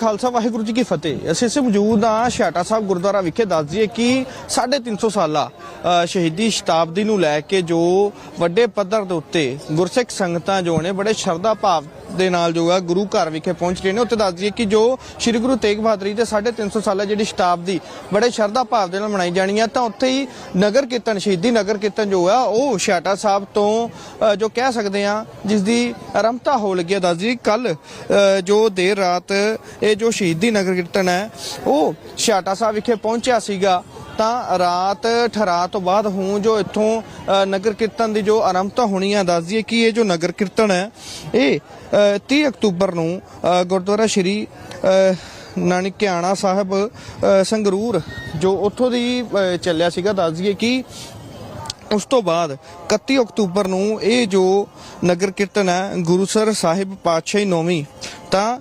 ਖਾਲਸਾ ਵਾਹਿਗੁਰੂ ਜੀ ਕੀ ਫਤਿਹ। ਅਸੀਂ ਇਸੇ ਮੌਜੂਦ ਹਾਂ ਛਾਟਾ ਸਾਹਿਬ ਗੁਰਦੁਆਰਾ ਵਿਖੇ। ਦੱਸ ਦਈਏ ਕਿ 350 ਸਾਲਾ ਅ, ਸ਼ਹੀਦੀ ਸ਼ਤਾਬਦੀ ਨੂੰ ਲੈ ਕੇ ਜੋ ਵੱਡੇ ਪੱਧਰ ਦੇ ਉੱਤੇ ਗੁਰਸਿੱਖ ਸੰਗਤਾਂ ਜੋ ਨੇ ਬੜੇ ਸ਼ਰਧਾ ਭਾਵ ਦੇ ਨਾਲ ਜੋ ਹੈ ਗੁਰੂ ਘਰ ਵਿਖੇ ਪਹੁੰਚ ਰਹੇ ਨੇ। ਉੱਥੇ ਦੱਸ ਦਈਏ ਕਿ ਜੋ ਸ੍ਰੀ ਗੁਰੂ ਤੇਗ ਬਹਾਦਰ ਜੀ ਦੇ 350 ਸਾਲਾ ਜਿਹੜੀ ਸ਼ਤਾਬਦੀ ਬੜੇ ਸ਼ਰਧਾ ਭਾਵ ਦੇ ਨਾਲ ਮਨਾਈ ਜਾਣੀ ਹੈ ਤਾਂ ਉੱਥੇ ਹੀ ਨਗਰ ਕੀਰਤਨ, ਸ਼ਹੀਦੀ ਨਗਰ ਕੀਰਤਨ ਜੋ ਹੈ ਉਹ ਛਾਟਾ ਸਾਹਿਬ ਤੋਂ ਜੋ ਕਹਿ ਸਕਦੇ ਆ ਜਿਸ ਦੀ ਆਰੰਭਤਾ ਹੋ ਲੱਗੀ ਹੈ ਦੱਸ ਦਈਏ ਕੱਲ ਜੋ ਦੇਰ ਰਾਤ ਇਹ ਜੋ ਸ਼ਹੀਦੀ ਨਗਰ ਕੀਰਤਨ ਹੈ, ਉਹ ਛਾਟਾ ਸਾਹਿਬ ਵਿਖੇ ਪਹੁੰਚਿਆ ਸੀਗਾ। ਤਾਂ ਰਾਤ ਠਰਾ ਤੋਂ ਬਾਅਦ ਹੁਣ ਜੋ ਇੱਥੋਂ ਨਗਰ ਕੀਰਤਨ ਦੀ ਜੋ ਆਰੰਭਤਾ ਹੋਣੀ ਹੈ ਦੱਸ ਦਈਏ ਕਿ ਇਹ ਜੋ ਨਗਰ ਕੀਰਤਨ ਹੈ, ਇਹ 30 ਅਕਤੂਬਰ ਨੂੰ ਗੁਰਦੁਆਰਾ ਸ਼੍ਰੀ ਨਾਨਕਿਆਣਾ ਸਾਹਿਬ ਸੰਗਰੂਰ, ਜੋ ਉੱਥੋਂ ਦੀ ਚੱਲਿਆ ਸੀਗਾ, ਦੱਸ ਦਈਏ ਕਿ ਉਸ ਤੋਂ ਬਾਅਦ 31 ਅਕਤੂਬਰ ਨੂੰ ਇਹ ਜੋ ਨਗਰ ਕੀਰਤਨ ਹੈ ਗੁਰੂਸਰ ਸਾਹਿਬ ਪਾਤਸ਼ਾਹੀ ਨੌਵੀਂ, ਤਾਂ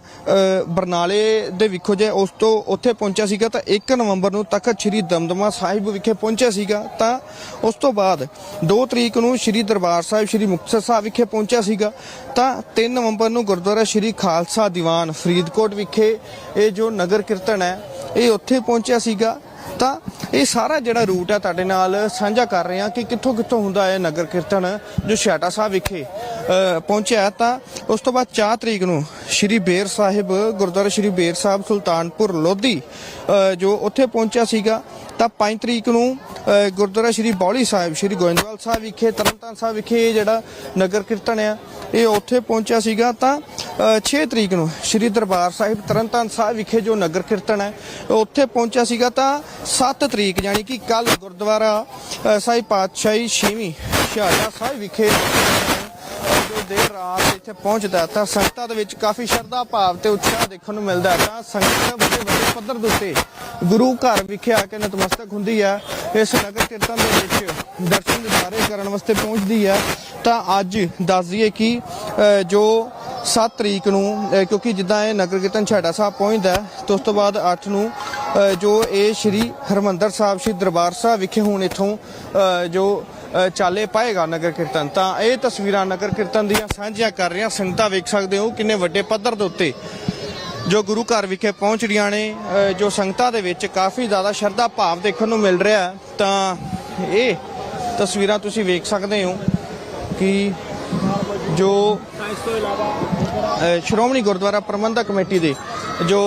ਬਰਨਾਲੇ ਦੇ ਵਿਖੋ ਜੇ ਉਸ ਤੋਂ ਉੱਥੇ ਪਹੁੰਚਿਆ ਸੀਗਾ, ਤਾਂ 1 ਨਵੰਬਰ ਨੂੰ ਤਖਤ ਸ੍ਰੀ ਦਮਦਮਾ ਸਾਹਿਬ ਵਿਖੇ ਪਹੁੰਚਿਆ ਸੀਗਾ। ਤਾਂ ਉਸ ਤੋਂ ਬਾਅਦ 2 ਤਰੀਕ ਨੂੰ ਸ੍ਰੀ ਦਰਬਾਰ ਸਾਹਿਬ, ਸ੍ਰੀ ਮੁਕਤਸਰ ਸਾਹਿਬ ਵਿਖੇ ਪਹੁੰਚਿਆ ਸੀਗਾ। ਤਾਂ 3 ਨਵੰਬਰ ਨੂੰ ਗੁਰਦੁਆਰਾ ਸ੍ਰੀ ਖਾਲਸਾ ਦੀਵਾਨ ਫਰੀਦਕੋਟ ਵਿਖੇ ਇਹ ਜੋ ਨਗਰ ਕੀਰਤਨ ਹੈ, ਇਹ ਉੱਥੇ ਪਹੁੰਚਿਆ ਸੀਗਾ। ਤਾਂ ਇਹ ਸਾਰਾ ਜਿਹੜਾ ਰੂਟ ਹੈ ਤੁਹਾਡੇ ਨਾਲ ਸਾਂਝਾ ਕਰ ਰਹੇ ਹਾਂ ਕਿ ਕਿੱਥੋਂ ਕਿੱਥੋਂ ਹੁੰਦਾ ਹੈ ਨਗਰ ਕੀਰਤਨ ਜੋ ਛਾਟਾ ਸਾਹਿਬ ਵਿਖੇ ਪਹੁੰਚਿਆ ਤਾਂ ਉਸ ਤੋਂ ਬਾਅਦ 4 ਤਰੀਕ ਨੂੰ ਸ਼੍ਰੀ ਬੇਰ ਸਾਹਿਬ, ਗੁਰਦੁਆਰਾ ਸ਼੍ਰੀ ਬੇਰ ਸਾਹਿਬ, ਸੁਲਤਾਨਪੁਰ ਲੋਧੀ ਜੋ ਉੱਥੇ ਪਹੁੰਚਿਆ ਸੀਗਾ। ਤਾਂ 5 ਤਰੀਕ ਨੂੰ ਗੁਰਦੁਆਰਾ ਸ਼੍ਰੀ ਬੌਲੀ ਸਾਹਿਬ ਸ਼੍ਰੀ ਗੋਇੰਦਵਾਲ ਸਾਹਿਬ ਵਿਖੇ ਤਰਨਤਾਰਨ ਸਾਹਿਬ ਵਿਖੇ ਇਹ ਜਿਹੜਾ ਨਗਰ ਕੀਰਤਨ ਆ ਇਹ ਉੱਥੇ ਪਹੁੰਚਿਆ ਸੀਗਾ ਤਾਂ ਅ, 6 ਤਰੀਕ ਨੂੰ ਸ਼੍ਰੀ ਦਰਬਾਰ ਸਾਹਿਬ ਤਰਨਤਾਰਨ ਸਾਹਿਬ ਵਿਖੇ ਜੋ ਨਗਰ ਕੀਰਤਨ ਹੈ ਉੱਥੇ ਪਹੁੰਚਿਆ ਸੀਗਾ ਤਾਂ 7 ਤਰੀਕ ਯਾਨੀ ਕਿ ਕੱਲ ਗੁਰਦੁਆਰਾ ਸਾਹਿਬ ਪਾਤਸ਼ਾਹੀ ਛੇਵੀਂ ਸ਼ਹਾਦਾ ਸਾਹਿਬ ਵਿਖੇ ਜੋ ਦੇਰ ਰਾਤ ਇੱਥੇ ਪਹੁੰਚਦਾ ਤਾਂ ਸੰਗਤਾਂ ਦੇ ਵਿੱਚ ਕਾਫੀ ਸ਼ਰਧਾ ਭਾਵ ਤੇ ਉਤਸ਼ਾਹ ਦੇਖਣ ਨੂੰ ਮਿਲਦਾ ਤਾਂ ਸੰਗਤ ਵੱਡੇ ਵੱਡੇ ਪੱਧਰ ਦੇ ਉੱਤੇ ਗੁਰੂ ਘਰ ਵਿਖੇ ਆ ਕੇ ਨਤਮਸਤਕ ਹੁੰਦੀ ਹੈ ਇਸ ਨਗਰ ਕੀਰਤਨ ਦੇ ਵਿੱਚ ਦਰਸ਼ਨ ਦਿਦਾਰੇ ਕਰਨ ਵਾਸਤੇ ਪਹੁੰਚਦੀ ਹੈ ਤਾਂ ਅੱਜ ਦੱਸ ਦਈਏ ਕਿ ਜੋ 7 ਤਰੀਕ ਨੂੰ ਕਿਉਂਕਿ ਜਿੱਦਾਂ ਇਹ ਨਗਰ ਕੀਰਤਨ ਛਾੜਾ ਸਾਹਿਬ ਪਹੁੰਚਦਾ ਹੈ, ਤੇ ਉਸ ਤੋਂ ਬਾਅਦ 8 ਨੂੰ ਜੋ ਇਹ ਸ਼੍ਰੀ ਹਰਮੰਦਰ ਸਾਹਿਬ, ਸ਼੍ਰੀ ਦਰਬਾਰ ਸਾਹਿਬ ਵਿਖੇ ਹੁਣ ਇਥੋਂ ਜੋ ਚਾਲੇ ਪਾਏਗਾ ਨਗਰ ਕੀਰਤਨ, ਤਾਂ ਇਹ ਤਸਵੀਰਾਂ ਨਗਰ ਕੀਰਤਨ ਦੀਆਂ ਸਾਂਝੀਆਂ ਕਰ ਰਹੀਆਂ ਸੰਗਤਾਂ ਵੇਖ ਸਕਦੇ ਹੋ ਕਿੰਨੇ ਵੱਡੇ ਪੱਧਰ ਦੇ ਉੱਤੇ ਜੋ ਗੁਰੂ ਘਰ ਵਿਖੇ ਪਹੁੰਚ ਰਹੀਆਂ ਨੇ ਜੋ ਸੰਗਤਾਂ ਦੇ ਵਿੱਚ ਕਾਫੀ ਜ਼ਿਆਦਾ ਸ਼ਰਧਾ ਭਾਵ ਦੇਖਣ ਨੂੰ ਮਿਲ ਰਿਹਾ ਤਾਂ ਇਹ ਤਸਵੀਰਾਂ ਤੁਸੀਂ ਵੇਖ ਸਕਦੇ ਹੋ ਕਿ ਜੋ ਸ਼੍ਰੋਮਣੀ ਗੁਰਦੁਆਰਾ ਪ੍ਰਬੰਧਕ ਕਮੇਟੀ ਦੇ ਜੋ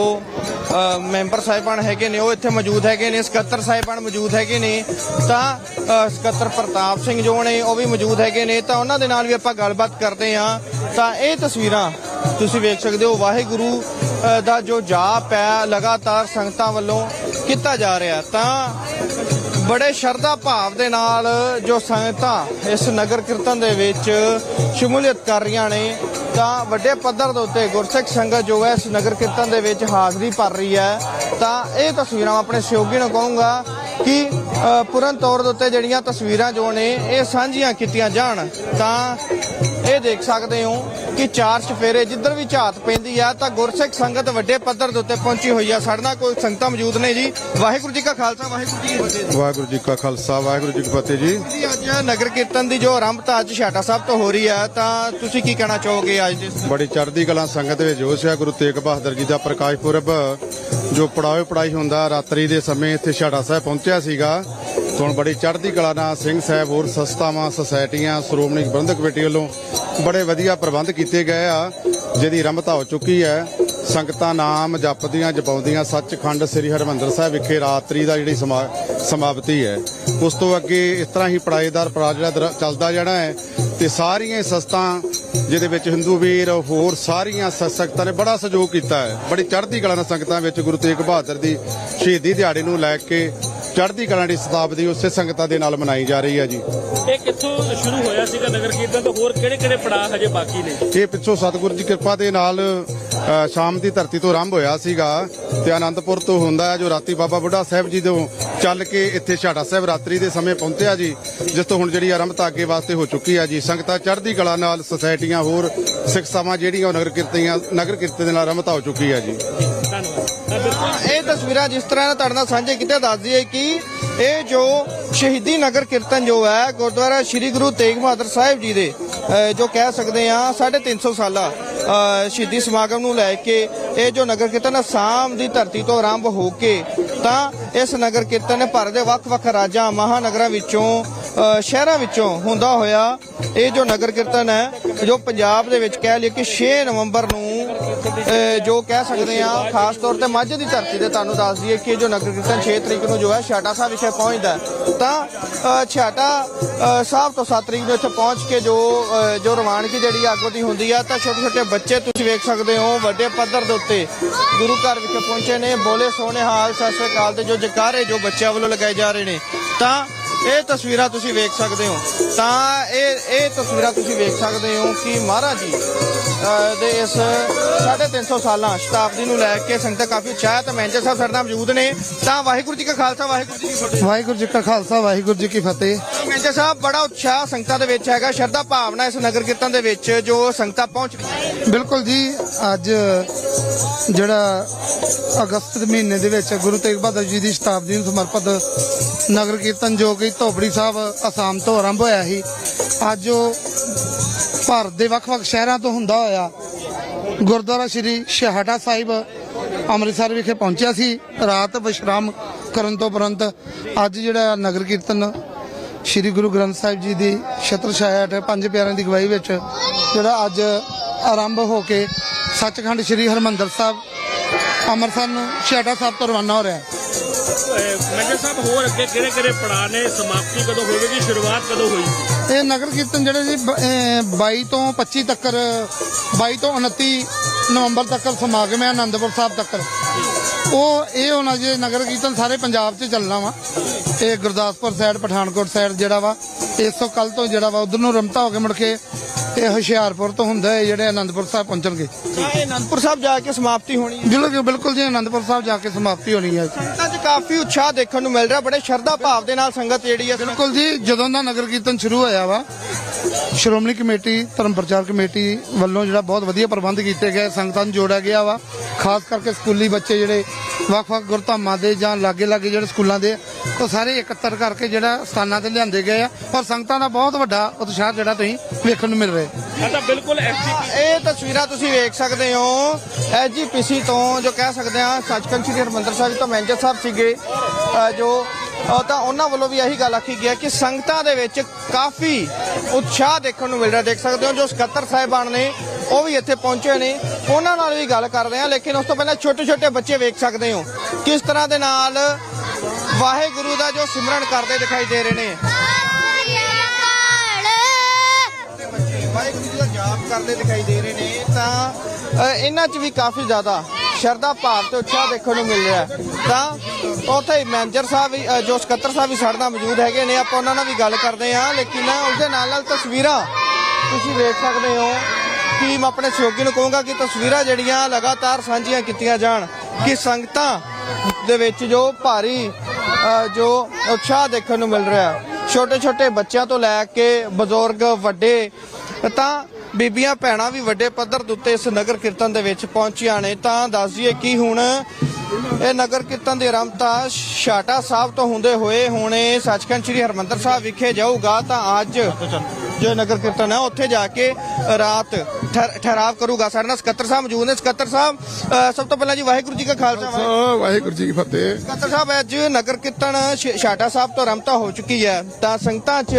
ਮੈਂਬਰ ਸਾਹਿਬਾਨ ਹੈਗੇ ਨੇ, ਉਹ ਇੱਥੇ ਮੌਜੂਦ ਹੈਗੇ ਨੇ, ਸਕੱਤਰ ਸਾਹਿਬਾਨ ਮੌਜੂਦ ਹੈਗੇ ਨੇ, ਤਾਂ ਸਕੱਤਰ ਪ੍ਰਤਾਪ ਸਿੰਘ ਜੋ ਨੇ, ਉਹ ਵੀ ਮੌਜੂਦ ਹੈਗੇ ਨੇ, ਤਾਂ ਉਹਨਾਂ ਦੇ ਨਾਲ ਵੀ ਆਪਾਂ ਗੱਲਬਾਤ ਕਰਦੇ ਹਾਂ। ਤਾਂ ਇਹ ਤਸਵੀਰਾਂ ਤੁਸੀਂ ਵੇਖ ਸਕਦੇ ਹੋ, ਵਾਹਿਗੁਰੂ ਦਾ ਜੋ ਜਾਪ ਹੈ, ਲਗਾਤਾਰ ਸੰਗਤਾਂ ਵੱਲੋਂ ਕੀਤਾ ਜਾ ਰਿਹਾ ਤਾਂ ਬੜੇ ਸ਼ਰਧਾ ਭਾਵ ਦੇ ਨਾਲ ਜੋ ਸੰਗਤਾਂ ਇਸ ਨਗਰ ਕੀਰਤਨ ਦੇ ਵਿੱਚ ਸ਼ਮੂਲੀਅਤ ਕਰ ਰਹੀਆਂ ਨੇ, ਤਾਂ ਵੱਡੇ ਪੱਧਰ ਦੇ ਉੱਤੇ ਗੁਰਸਿੱਖ ਸੰਗਤ ਜੋ ਹੈ, ਇਸ ਨਗਰ ਕੀਰਤਨ ਦੇ ਵਿੱਚ ਹਾਜ਼ਰੀ ਭਰ ਰਹੀ ਹੈ। ਤਾਂ ਇਹ ਤਸਵੀਰਾਂ ਆਪਣੇ ਸਹਿਯੋਗੀ ਨੂੰ ਕਹੂੰਗਾ ਕਿ ਪੂਰਨ ਤੌਰ ਦੇ ਉੱਤੇ ਜਿਹੜੀਆਂ ਤਸਵੀਰਾਂ ਜੋ ਨੇ, ਇਹ ਸਾਂਝੀਆਂ ਕੀਤੀਆਂ ਜਾਣ। ਤਾਂ ਇਹ ਦੇਖ ਸਕਦੇ ਹੋ ਕਿ ਚਾਰ ਚਫੇਰੇ ਜਿੱਧਰ ਵੀ ਝਾਤ ਪੈਂਦੀ ਆ ਤਾਂ ਗੁਰਸਿੱਖ ਸੰਗਤ ਵੱਡੇ ਪੱਧਰ ਦੇ ਉੱਤੇ ਪਹੁੰਚੀ ਹੋਈ ਆ। ਸਾਡੇ ਨਾਲ ਕੋਈ ਸੰਗਤਾਂ ਮੌਜੂਦ ਨੇ ਜੀ। ਵਾਹਿਗੁਰੂ ਜੀ ਕਾ ਖਾਲਸਾ ਵਾਹਿਗੁਰੂ ਜੀ ਕੀ ਫਤਿਹ ਵਾਹਿਗੁਰੂ ਜੀ ਕਾ ਖਾਲਸਾ ਵਾਹਿਗੁਰੂ ਜੀ ਕੀ ਫਤਿਹ ਜੀ। ਜੀ ਅੱਜ ਨਗਰ ਕੀਰਤਨ ਦੀ ਜੋ ਆਰੰਭਤਾ ਅੱਜ ਛਾਟਾ ਸਾਹਿਬ ਤੋਂ ਹੋ ਰਹੀ ਹੈ ਤਾਂ ਤੁਸੀਂ ਕੀ ਕਹਿਣਾ ਚਾਹੋਗੇ ਅੱਜ ਦੇ ਬੜੀ ਚੜ੍ਹਦੀ ਕਲਾ ਸੰਗਤ ਵਿੱਚ ਜੋਸ਼ ਹੈ ਗੁਰੂ ਤੇਗ ਬਹਾਦਰ ਜੀ ਦਾ ਪ੍ਰਕਾਸ਼ ਪੁਰਬ ਜੋ ਪੜਾਵੇ ਪੜਾਈ ਹੁੰਦਾ ਰਾਤਰੀ ਦੇ ਸਮੇਂ ਇੱਥੇ ਛਾੜਾ ਸਾਹਿਬ ਪਹੁੰਚਿਆ ਸੀਗਾ। ਹੁਣ ਬੜੀ ਚੜ੍ਹਦੀ ਕਲਾ ਨਾਲ ਸਿੰਘ ਸਾਹਿਬ ਹੋਰ ਸੰਸਥਾਵਾਂ, ਸੁਸਾਇਟੀਆਂ, ਸ਼੍ਰੋਮਣੀ ਪ੍ਰਬੰਧਕ ਕਮੇਟੀ ਵੱਲੋਂ ਬੜੇ ਵਧੀਆ ਪ੍ਰਬੰਧ ਕੀਤੇ ਗਏ ਆ, ਜਿਹਦੀ ਆਰੰਭਤਾ ਹੋ ਚੁੱਕੀ ਹੈ। ਸੰਗਤਾਂ ਨਾਮ ਜਪਦੀਆਂ, ਜਪਾਉਂਦੀਆਂ, ਸੱਚਖੰਡ ਸ੍ਰੀ ਹਰਿਮੰਦਰ ਸਾਹਿਬ ਵਿਖੇ ਰਾਤਰੀ ਦਾ ਜਿਹੜੀ ਸਮਾ- ਸਮਾਪਤੀ ਹੈ। ਉਸ ਤੋਂ ਅੱਗੇ ਇਸ ਤਰ੍ਹਾਂ ਹੀ ਪੜਾਏਦਾਰ ਪੜਾ ਜਿਹੜਾ ਦਰ- ਚੱਲਦਾ ਜਾਣਾ ਹੈ ਤੇ ਸਾਰੀਆਂ ਹੀ ਸੰਸਥਾ, ਜਿਹਦੇ ਵਿੱਚ ਹਿੰਦੂ ਵੀਰ, ਹੋਰ ਸਾਰੀਆਂ ਸ- ਸੰਗਤਾਂ ਨੇ ਬੜਾ ਸਹਿਯੋਗ ਕੀਤਾ ਹੈ। ਬੜੀ ਚੜ੍ਹਦੀ ਕਲਾ ਨਾਲ ਸੰਗਤਾਂ ਵਿੱਚ ਗੁਰੂ ਤੇਗ ਬਹਾਦਰ ਦੀ ਸ਼ਹੀਦੀ ਦਿਹਾੜੇ ਨੂੰ ਲੈ ਕੇ ਚੜ੍ਹਦੀ ਕਲਾਂ ਦੀ ਸ਼ਤਾਬਦੀ ਉਸੇ ਸੰਗਤਾਂ ਦੇ ਨਾਲ ਮਨਾਈ ਜਾ ਰਹੀ ਹੈ ਜੀ। ਇਹ ਕਿੱਥੋਂ ਸ਼ੁਰੂ ਹੋਇਆ ਸੀਗਾ ਨਗਰ ਕੀਰਤਨ? ਤੇ ਹੋਰ ਕਿਹੜੇ ਕਿਹੜੇ ਪੜਾਅ ਹਜੇ ਬਾਕੀ ਨੇ? ਇਹ ਪਿੱਛੋਂ ਸਤਿਗੁਰੂ ਦੀ ਕਿਰਪਾ ਦੇ ਨਾਲ ਸ਼ਾਮ ਦੀ ਧਰਤੀ ਤੋਂ ਆਰੰਭ ਹੋਇਆ ਸੀਗਾ। ਤੇ ਆਨੰਦਪੁਰ ਤੋਂ ਹੁੰਦਾ ਹੈ ਜੋ ਰਾਤੀ ਬਾਬਾ ਬੁੱਢਾ ਸਾਹਿਬ ਜੀ ਤੋਂ ਚੱਲ ਕੇ ਇੱਥੇ ਛਾੜਾ ਸਾਹਿਬ ਰਾਤਰੀ ਦੇ ਸਮੇਂ ਪਹੁੰਚਿਆ ਜੀ ਜਿਸ ਤੋਂ ਹੁਣ ਜਿਹੜੀ ਆਰੰਭਤਾ ਅੱਗੇ ਵਾਸਤੇ ਹੋ ਚੁੱਕੀ ਹੈ ਜੀ। ਸੰਗਤਾਂ ਚੜ੍ਹਦੀ ਕਲਾ ਨਾਲ ਸੁਸਾਇਟੀਆਂ ਹੋਰ ਸਿੱਖ ਸਭਾ ਜਿਹੜੀਆਂ ਨਗਰ ਕੀਰਤਨੀਆਂ ਨਗਰ ਕੀਰਤਨ ਦੇ ਨਾਲ ਆਰੰਭਤਾ ਹੋ ਚੁੱਕੀ ਹੈ ਜੀ। ਧੰਨਵਾਦ। ਇਹ ਤਸਵੀਰਾਂ ਜਿਸ ਤਰ੍ਹਾਂ ਤੁਹਾਡੇ ਨਾਲ ਸਾਂਝੇ ਕੀਤੇ ਦੱਸ ਦਈਏ ਕਿ ਇਹ ਜੋ ਸ਼ਹੀਦੀ ਨਗਰ ਕੀਰਤਨ ਜੋ ਹੈ ਗੁਰਦੁਆਰਾ ਸ੍ਰੀ ਗੁਰੂ ਤੇਗ ਬਹਾਦਰ ਸਾਹਿਬ ਜੀ ਦੇ ਜੋ ਕਹਿ ਸਕਦੇ ਆ 350 ਸਾਲਾ ਅਹ, ਸ਼ਹੀਦੀ ਸਮਾਗਮ ਨੂੰ ਲੈ ਕੇ ਇਹ ਜੋ ਨਗਰ ਕੀਰਤਨ ਅਸਾਮ ਦੀ ਧਰਤੀ ਤੋਂ ਆਰੰਭ ਹੋ ਕੇ ਤਾਂ ਇਸ ਨਗਰ ਕੀਰਤਨ ਨੇ ਭਾਰਤ ਦੇ ਵੱਖ-ਵੱਖ ਰਾਜਾਂ ਮਹਾਨਗਰਾਂ ਵਿੱਚੋਂ ਸ਼ਹਿਰਾਂ ਵਿੱਚੋਂ ਹੁੰਦਾ ਹੋਇਆ ਇਹ ਜੋ ਨਗਰ ਕੀਰਤਨ ਹੈ ਜੋ ਪੰਜਾਬ ਦੇ ਵਿੱਚ ਕਹਿ ਲਈਏ ਕਿ 6 ਨਵੰਬਰ ਨੂੰ ਜੋ ਕਹਿ ਸਕਦੇ ਆ ਖਾਸ ਤੌਰ ਤੇ ਮਾਝੇ ਦੀ ਧਰਤੀ ਤੇ ਤੁਹਾਨੂੰ ਦੱਸ ਦਈਏ ਕਿ ਜੋ ਨਗਰ ਕੀਰਤਨ 6 ਤਰੀਕ ਨੂੰ ਜੋ ਹੈ ਛਾਟਾ ਸਾਹਿਬ ਵਿਖੇ ਪਹੁੰਚਦਾ ਤਾਂ ਅਹ, ਛਾਟਾ ਸਾਹਿਬ ਤੋਂ 7 ਤਰੀਕ ਨੂੰ ਇੱਥੇ ਪਹੁੰਚ ਕੇ ਜੋ ਜੋ ਰਵਾਨਗੀ ਜਿਹੜੀ ਆ ਅੱਗੋਂ ਦੀ ਹੁੰਦੀ ਆ ਤਾਂ ਛੋਟੇ ਛੋਟੇ ਬੱਚੇ ਤੁਸੀਂ ਵੇਖ ਸਕਦੇ ਹੋ ਵੱਡੇ ਪੱਧਰ ਦੇ ਉੱਤੇ ਗੁਰੂ ਘਰ ਵਿਖੇ ਪਹੁੰਚੇ ਨੇ ਬੋਲੇ ਸੋਹਣੇ ਹਾਲ ਸਤਿ ਸ੍ਰੀ ਅਕਾਲ ਦੇ ਜੋ ਜਕਾਰੇ ਜੋ ਬੱਚਿਆਂ ਵੱਲੋਂ ਲਗਾਏ ਜਾ ਰਹੇ ਨੇ। ਤਾਂ ਇਹ ਤਸਵੀਰਾਂ ਤੁਸੀਂ ਵੇਖ ਸਕਦੇ ਹੋ। ਤਾਂ ਇਹ ਇਹ ਤਸਵੀਰਾਂ ਤੁਸੀਂ ਵੇਖ ਸਕਦੇ ਹੋ ਕਿ ਮਹਾਰਾਜ ਜੀ ਦੇ ਇਸ 350 ਸਾਲਾਂ ਸ਼ਤਾਬਦੀ ਨੂੰ ਲੈ ਕੇ ਸੰਗਤ ਕਾਫੀ ਉਤਸ਼ਾਹ ਤੇ ਮੈਨੇਜਰ ਸਾਹਿਬ ਸਾਡੇ ਨਾਲ ਮੌਜੂਦ ਨੇ। ਤਾਂ ਵਾਹਿਗੁਰੂ ਜੀ ਕਾ ਖਾਲਸਾ ਵਾਹਿਗੁਰੂ ਜੀ ਕੀ ਫਤਿਹ। ਵਾਹਿਗੁਰੂ ਜੀ ਕਾ ਖਾਲਸਾ ਵਾਹਿਗੁਰੂ ਜੀ ਕੀ ਫਤਿਹ। ਮੈਨੇਜਰ ਸਾਹਿਬ ਬੜਾ ਉਤਸ਼ਾਹ ਸੰਗਤਾਂ ਦੇ ਵਿੱਚ ਹੈਗਾ। ਸ਼ਰਧਾ ਭਾਵਨਾ ਇਸ ਨਗਰ ਕੀਰਤਨ ਦੇ ਵਿੱਚ ਜੋ ਸੰਗਤਾਂ ਪਹੁੰਚ ਰਹੀਆਂ ਬਿਲਕੁਲ ਜੀ ਅੱਜ ਜਿਹੜਾ ਅਗਸਤ ਦੇ ਮਹੀਨੇ ਦੇ ਵਿੱਚ ਗੁਰੂ ਤੇਗ ਬਹਾਦਰ ਜੀ ਦੀ ਸ਼ਤਾਬਦੀ ਨੂੰ ਸਮਰਪਿਤ ਨਗਰ ਕੀਰਤਨ ਜੋ ਕਿ ਧੋਬੜੀ ਸਾਹਿਬ ਅਸਾਮ ਤੋਂ ਆਰੰਭ ਹੋਇਆ ਸੀ। ਅੱਜ ਉਹ ਭਾਰਤ ਦੇ ਵੱਖ-ਵੱਖ ਸ਼ਹਿਰਾਂ ਤੋਂ ਹੁੰਦਾ ਹੋਇਆ ਗੁਰਦੁਆਰਾ ਸ੍ਰੀ ਸ਼ਹਾਟਾ ਸਾਹਿਬ ਅੰਮ੍ਰਿਤਸਰ ਵਿਖੇ ਪਹੁੰਚਿਆ ਸੀ। ਰਾਤ ਵਿਸ਼ਰਾਮ ਕਰਨ ਤੋਂ ਉਪਰੰਤ ਅੱਜ ਜਿਹੜਾ ਨਗਰ ਕੀਰਤਨ ਸ੍ਰੀ ਗੁਰੂ ਗ੍ਰੰਥ ਸਾਹਿਬ ਜੀ ਦੀ ਛਤਰ ਛਾਇਆ ਹੇਠ ਪੰਜ ਪਿਆਰਿਆਂ ਦੀ ਗਵਾਹੀ ਵਿੱਚ ਜਿਹੜਾ ਅੱਜ ਆਰੰਭ ਹੋ ਕੇ ਸੱਚਖੰਡ ਸ੍ਰੀ ਹਰਮੰਦਰ ਸਾਹਿਬ ਅੰਮ੍ਰਿਤਸਰ ਨੂੰ ਛੇੜਾ ਸਾਹਿਬ ਤੋਂ ਰਵਾਨਾ ਹੋ ਰਿਹਾ ਮੈਨੇਜਰ ਸਾਹਿਬ ਹੋਰ ਅੱਗੇ ਕਿਹੜੇ ਕਿਹੜੇ ਪੜਾਅ ਨੇ? ਸਮਾਪਤੀ ਕਦੋਂ ਹੋਵੇਗੀ? ਸ਼ੁਰੂਆਤ ਕਦੋਂ ਹੋਈ? ਇਹ ਨਗਰ ਕੀਰਤਨ ਜਿਹੜੇ ਜੀ, ਬ- 22 ਤੋਂ 25 ਤੱਕ 22 ਤੋਂ 29 ਨਵੰਬਰ ਤੱਕ ਸਮਾਗਮ ਹੈ, ਆਨੰਦਪੁਰ ਸਾਹਿਬ ਤੱਕ ਉਹ ਇਹ ਹੋਣਾ ਜੀ ਨਗਰ ਕੀਰਤਨ ਸਾਰੇ ਪੰਜਾਬ 'ਚ ਚੱਲਣਾ ਵਾ। ਇਹ ਗੁਰਦਾਸਪੁਰ ਸਾਈਡ ਪਠਾਨਕੋਟ ਸਾਈਡ ਜਿਹੜਾ ਵਾ ਇਸ ਤੋਂ ਕੱਲ ਤੋਂ ਜਿਹੜਾ ਵਾ ਉਧਰ ਨੂੰ ਰਮਤਾ ਹੋ ਕੇ ਮੁੜ ਕੇ ਇਹ ਹੁਸ਼ਿਆਰਪੁਰ ਤੋਂ ਹੁੰਦਾ ਹੈ ਜਿਹੜੇ ਆਨੰਦਪੁਰ ਸਾਹਿਬ ਪਹੁੰਚਣਗੇ। ਇਹ ਅਨੰਦਪੁਰ ਸਾਹਿਬ ਜਾ ਕੇ ਸਮਾਪਤੀ ਹੋਣੀ ਹੈ। ਬਿਲਕੁਲ ਬਿਲਕੁਲ ਜੀ ਆਨੰਦਪੁਰ ਸਾਹਿਬ ਜਾ ਕੇ ਸਮਾਪਤੀ ਹੋਣੀ ਹੈ। ਸੰਗਤਾਂ 'ਚ ਕਾਫੀ ਉਤਸ਼ਾਹ ਦੇਖਣ ਨੂੰ ਮਿਲ ਰਿਹਾ ਬੜੇ ਸ਼ਰਧਾ ਭਾਵ ਦੇ ਨਾਲ ਸੰਗਤ ਜਿਹੜੀ ਹੈ ਬਿਲਕੁਲ ਜੀ ਜਦੋਂ ਦਾ ਨਗਰ ਕੀਰਤਨ ਸ਼ੁਰੂ ਹੋਇਆ ਵਾ ਸ਼੍ਰੋਮਣੀ ਕਮੇਟੀ ਧਰਮ ਪ੍ਰਚਾਰ ਕਮੇਟੀ ਵੱਲੋਂ ਜਿਹੜਾ ਬਹੁਤ ਵਧੀਆ ਪ੍ਰਬੰਧ ਕੀਤੇ ਗਏ ਸੰਗਤਾਂ ਨੂੰ ਜੋੜਿਆ ਗਿਆ ਵਾ ਖਾਸ ਕਰਕੇ ਸਕੂਲੀ ਬੱਚੇ ਜਿਹੜੇ ਵੱਖ-ਵੱਖ ਗੁਰਧਾਮਾਂ ਦੇ ਜਾਂ ਲਾਗੇ-ਲਾਗੇ ਜਿਹੜੇ ਸਕੂਲਾਂ ਦੇ ਉਹ ਸਾਰੇ ਇਕੱਤਰ ਕਰਕੇ ਜਿਹੜਾ ਸਥਾਨਾਂ ਤੇ ਲਿਆਂਦੇ ਗਏ ਆ। ਔਰ ਸੰਗਤਾਂ ਦਾ ਬਹੁਤ ਵੱਡਾ ਉਤਸ਼ਾਹ ਜਿਹੜਾ ਤੁਸੀਂ ਵੇਖਣ ਨੂੰ ਮਿਲ ਰਿਹਾ ਤਾਂ ਬਿਲਕੁਲ ਐਸਜੀਪੀ ਇਹ ਤਸਵੀਰਾਂ ਤੁਸੀਂ ਵੇਖ ਸਕਦੇ ਹੋ। ਐਸਜੀਪੀਸੀ ਤੋਂ ਜੋ ਕਹਿ ਸਕਦੇ ਆ ਸੱਚਖੰਡ ਸ੍ਰੀ ਹਰਿਮੰਦਰ ਸਾਹਿਬ ਤੋਂ ਮੈਨੇਜਰ ਸਾਹਿਬ ਸੀਗੇ ਅ, ਜੋ ਤਾਂ ਉਹਨਾਂ ਵੱਲੋਂ ਵੀ ਇਹੀ ਗੱਲ ਆਖੀ ਗਿਆ ਕਿ ਸੰਗਤਾਂ ਦੇ ਵਿੱਚ ਕਾਫੀ ਉਤਸ਼ਾਹ ਦੇਖਣ ਨੂੰ ਮਿਲ ਰਿਹਾ ਦੇਖ ਸਕਦੇ ਹੋ ਜੋ ਸਕੱਤਰ ਸਾਹਿਬਾਨ ਨੇ, ਉਹ ਵੀ ਇੱਥੇ ਪਹੁੰਚੇ ਨੇ। ਉਹਨਾਂ ਨਾਲ ਵੀ ਗੱਲ ਕਰ ਰਹੇ ਹਾਂ, ਲੇਕਿਨ ਉਸ ਤੋਂ ਪਹਿਲਾਂ ਛੋਟੇ ਛੋਟੇ ਬੱਚੇ ਵੇਖ ਸਕਦੇ ਹੋ ਕਿਸ ਤਰ੍ਹਾਂ ਦੇ ਨਾਲ ਵਾਹਿਗੁਰੂ ਦਾ ਜੋ ਸਿਮਰਨ ਕਰਦੇ ਦਿਖਾਈ ਦੇ ਰਹੇ ਨੇ। ਵਾਹਿਗੁਰੂ ਦਾ ਜਾਪ ਕਰਦੇ ਦਿਖਾਈ ਦੇ ਰਹੇ ਨੇ, ਤਾਂ ਇਹਨਾਂ 'ਚ ਵੀ ਕਾਫੀ ਜ਼ਿਆਦਾ ਸ਼ਰਧਾ ਭਾਵ ਤੇ ਉਤਸ਼ਾਹ ਦੇਖਣ ਨੂੰ ਮਿਲ ਰਿਹਾ ਤਾਂ ਉੱਥੇ ਮੈਨੇਜਰ ਸਾਹਿਬ ਵੀ ਜੋ ਸਕੱਤਰ ਸਾਹਿਬ ਵੀ ਸਾਡੇ ਨਾਲ ਮੌਜੂਦ ਹੈਗੇ ਨੇ। ਆਪਾਂ ਉਹਨਾਂ ਨਾਲ ਵੀ ਗੱਲ ਕਰਦੇ ਹਾਂ, ਲੇਕਿਨ ਉਸਦੇ ਨਾਲ ਨਾਲ ਤਸਵੀਰਾਂ ਤੁਸੀਂ ਵੇਖ ਸਕਦੇ ਹੋ। ਕਿ ਮੈਂ ਆਪਣੇ ਸਹਿਯੋਗੀ ਨੂੰ ਕਹੂੰਗਾ ਕਿ ਤਸਵੀਰਾਂ ਜਿਹੜੀਆਂ ਲਗਾਤਾਰ ਸਾਂਝੀਆਂ ਕੀਤੀਆਂ ਜਾਣ, ਕਿ ਸੰਗਤਾਂ ਦੇ ਵਿੱਚ ਜੋ ਭਾਰੀ ਜੋ ਉਤਸ਼ਾਹ ਦੇਖਣ ਨੂੰ ਮਿਲ ਰਿਹਾ ਛੋਟੇ ਛੋਟੇ ਬੱਚਿਆਂ ਤੋਂ ਲੈ ਕੇ ਬਜ਼ੁਰਗ, ਵੱਡੇ, ਤਾਂ ਬੀਬੀਆਂ ਭੈਣਾਂ ਵੀ ਵੱਡੇ ਪੱਧਰ ਦੇ ਉੱਤੇ ਇਸ ਨਗਰ ਕੀਰਤਨ ਦੇ ਵਿੱਚ ਪਹੁੰਚੀਆਂ ਨੇ। ਤਾਂ ਦੱਸ ਦਈਏ ਕਿ ਹੁਣ ਇਹ ਨਗਰ ਕੀਰਤਨ ਦੀ ਆਰੰਭਤਾ ਛਾਟਾ ਸਾਹਿਬ ਤੋਂ ਹੁੰਦੇ ਹੋਏ ਹੁਣੇ ਇਹ ਸੱਚਖੰਡ ਸ੍ਰੀ ਹਰਮੰਦਰ ਸਾਹਿਬ ਵਿਖੇ ਜਾਊਗਾ ਤਾਂ ਅੱਜ ਜੋ ਨਗਰ ਕੀਰਤਨ ਹੈ ਉੱਥੇ ਜਾ ਕੇ ਰਾਤ ਠਹਿਰ- ਠਹਿਰਾਵ ਕਰੂਗਾ ਸਾਡੇ ਨਾਲ ਸਕੱਤਰ ਸਾਹਿਬ ਮੌਜੂਦ ਨੇ। ਸਕੱਤਰ ਸਾਹਿਬ ਸਭ ਤੋਂ ਪਹਿਲਾਂ ਜੀ ਵਾਹਿਗੁਰੂ ਜੀ ਕਾ ਖਾਲਸਾ ਵਾਹਿਗੁਰੂ ਜੀ ਕੀ ਫਤਿਹ। ਸਕੱਤਰ ਸਾਹਿਬ ਅੱਜ ਨਗਰ ਕੀਰਤਨ ਛਾਟਾ ਸਾਹਿਬ ਤੋਂ ਆਰੰਭਤਾ ਹੋ ਚੁੱਕੀ ਹੈ। ਤਾਂ ਸੰਗਤਾਂ 'ਚ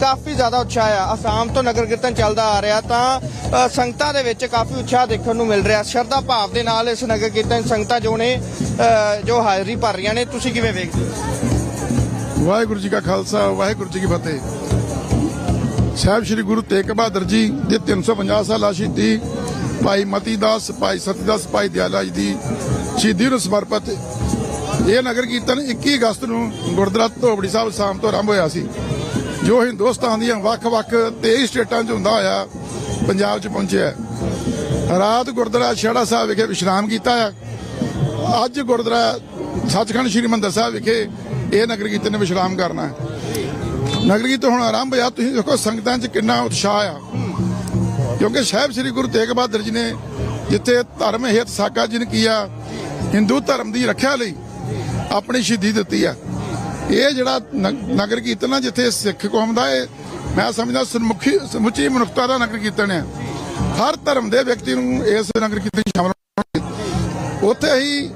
ਕਾਫੀ ਜ਼ਿਆਦਾ ਉਤਸ਼ਾਹ ਆ। ਅਸਾਮ ਤੋਂ ਨਗਰ ਕੀਰਤਨ ਚੱਲਦਾ ਆ ਰਿਹਾ ਤਾਂ ਸੰਗਤਾਂ ਦੇ ਵਿੱਚ ਕਾਫੀ ਉਤਸ਼ਾਹ ਦੇਖਣ ਨੂੰ ਮਿਲ ਰਿਹਾ। ਸ਼ਰਧਾ ਭਾਵ ਦੇ ਨਾਲ ਇਸ ਨਗਰ ਕੀਰਤਨ ਸੰਗਤਾਂ ਜੋ ਨੇ ਜੋ ਹਾਜ਼ਰੀ ਭਰ ਰਹੀਆਂ ਨੇ। ਤੁਸੀਂ ਕਿਵੇਂ ਵੇਖਦੇ ਹੋ? ਵਾਹਿਗੁਰੂ ਜੀ ਕਾ ਖਾਲਸਾ ਵਾਹਿਗੁਰੂ ਜੀ ਕੀ ਫਤਿਹ। ਸਾਹਿਬ ਸ੍ਰੀ ਗੁਰੂ ਤੇਗ ਬਹਾਦਰ ਜੀ ਦੇ 350 ਸਾਲਾ ਸ਼ਹੀਦੀ ਭਾਈ ਮਤੀ ਦਾਸ, ਭਾਈ ਸਤੀਦਾਸ ਭਾਈ ਦਿਆਲਾ ਜੀ ਦੀ ਸ਼ਹੀਦੀ ਨੂੰ ਸਮਰਪਿਤ ਇਹ ਨਗਰ ਕੀਰਤਨ 21 ਅਗਸਤ ਨੂੰ ਗੁਰਦੁਆਰਾ ਧੋਬੜੀ ਸਾਹਿਬ ਸ਼ਾਮ ਤੋਂ ਆਰੰਭ ਹੋਇਆ ਸੀ। ਜੋ ਹਿੰਦੁਸਤਾਨ ਦੀਆਂ ਵੱਖ-ਵੱਖ 23 ਸਟੇਟਾਂ 'ਚ ਹੁੰਦਾ ਹੋਇਆ ਪੰਜਾਬ 'ਚ ਪਹੁੰਚਿਆ ਰਾਤ ਗੁਰਦੁਆਰਾ ਛੇੜਾ ਸਾਹਿਬ ਵਿਖੇ ਵਿਸ਼ਰਾਮ ਕੀਤਾ ਹੈ। ਅੱਜ ਗੁਰਦੁਆਰਾ ਸੱਚਖੰਡ ਸ੍ਰੀ ਮੰਦਰ ਸਾਹਿਬ ਵਿਖੇ ਇਹ ਨਗਰ ਕੀਰਤਨ ਨੇ ਵਿਸ਼ਰਾਮ ਕਰਨਾ ਹੈ। ਨਗਰ ਕੀਰਤਨ ਹੁਣ ਆਰੰਭ ਆ ਤੁਸੀਂ ਦੇਖੋ ਸੰਗਤਾਂ 'ਚ ਕਿੰਨਾ ਉਤਸ਼ਾਹ ਆ। ਕਿਉਂਕਿ ਸਾਹਿਬ ਸ੍ਰੀ ਗੁਰੂ ਤੇਗ ਬਹਾਦਰ ਜੀ ਨੇ ਜਿੱਥੇ ਧਰਮ ਹਿਤ ਸਾਕਾ ਜੀ ਕੀਆ, ਹਿੰਦੂ ਧਰਮ ਦੀ ਰੱਖਿਆ ਲਈ ਆਪਣੀ ਸ਼ਹੀਦੀ ਦਿੱਤੀ ਆ। ਇਹ ਜਿਹੜਾ ਨਗਰ ਕੀਰਤਨ ਆ ਜਿੱਥੇ ਸਿੱਖ ਕੌਮ ਦਾ ਇਹ ਮੈਂ ਸਮਝਦਾ ਸਰਮੁਖੀ ਸਮੁੱਚੀ ਮਨੁੱਖਤਾ ਦਾ ਨਗਰ ਕੀਰਤਨ ਆ। ਹਰ ਧਰਮ ਦੇ ਵਿਅਕਤੀ ਨੂੰ ਇਸ ਨਗਰ ਕੀਰਤਨ 'ਚ ਸ਼ਾਮਲ ਉੱਥੇ ਹੀ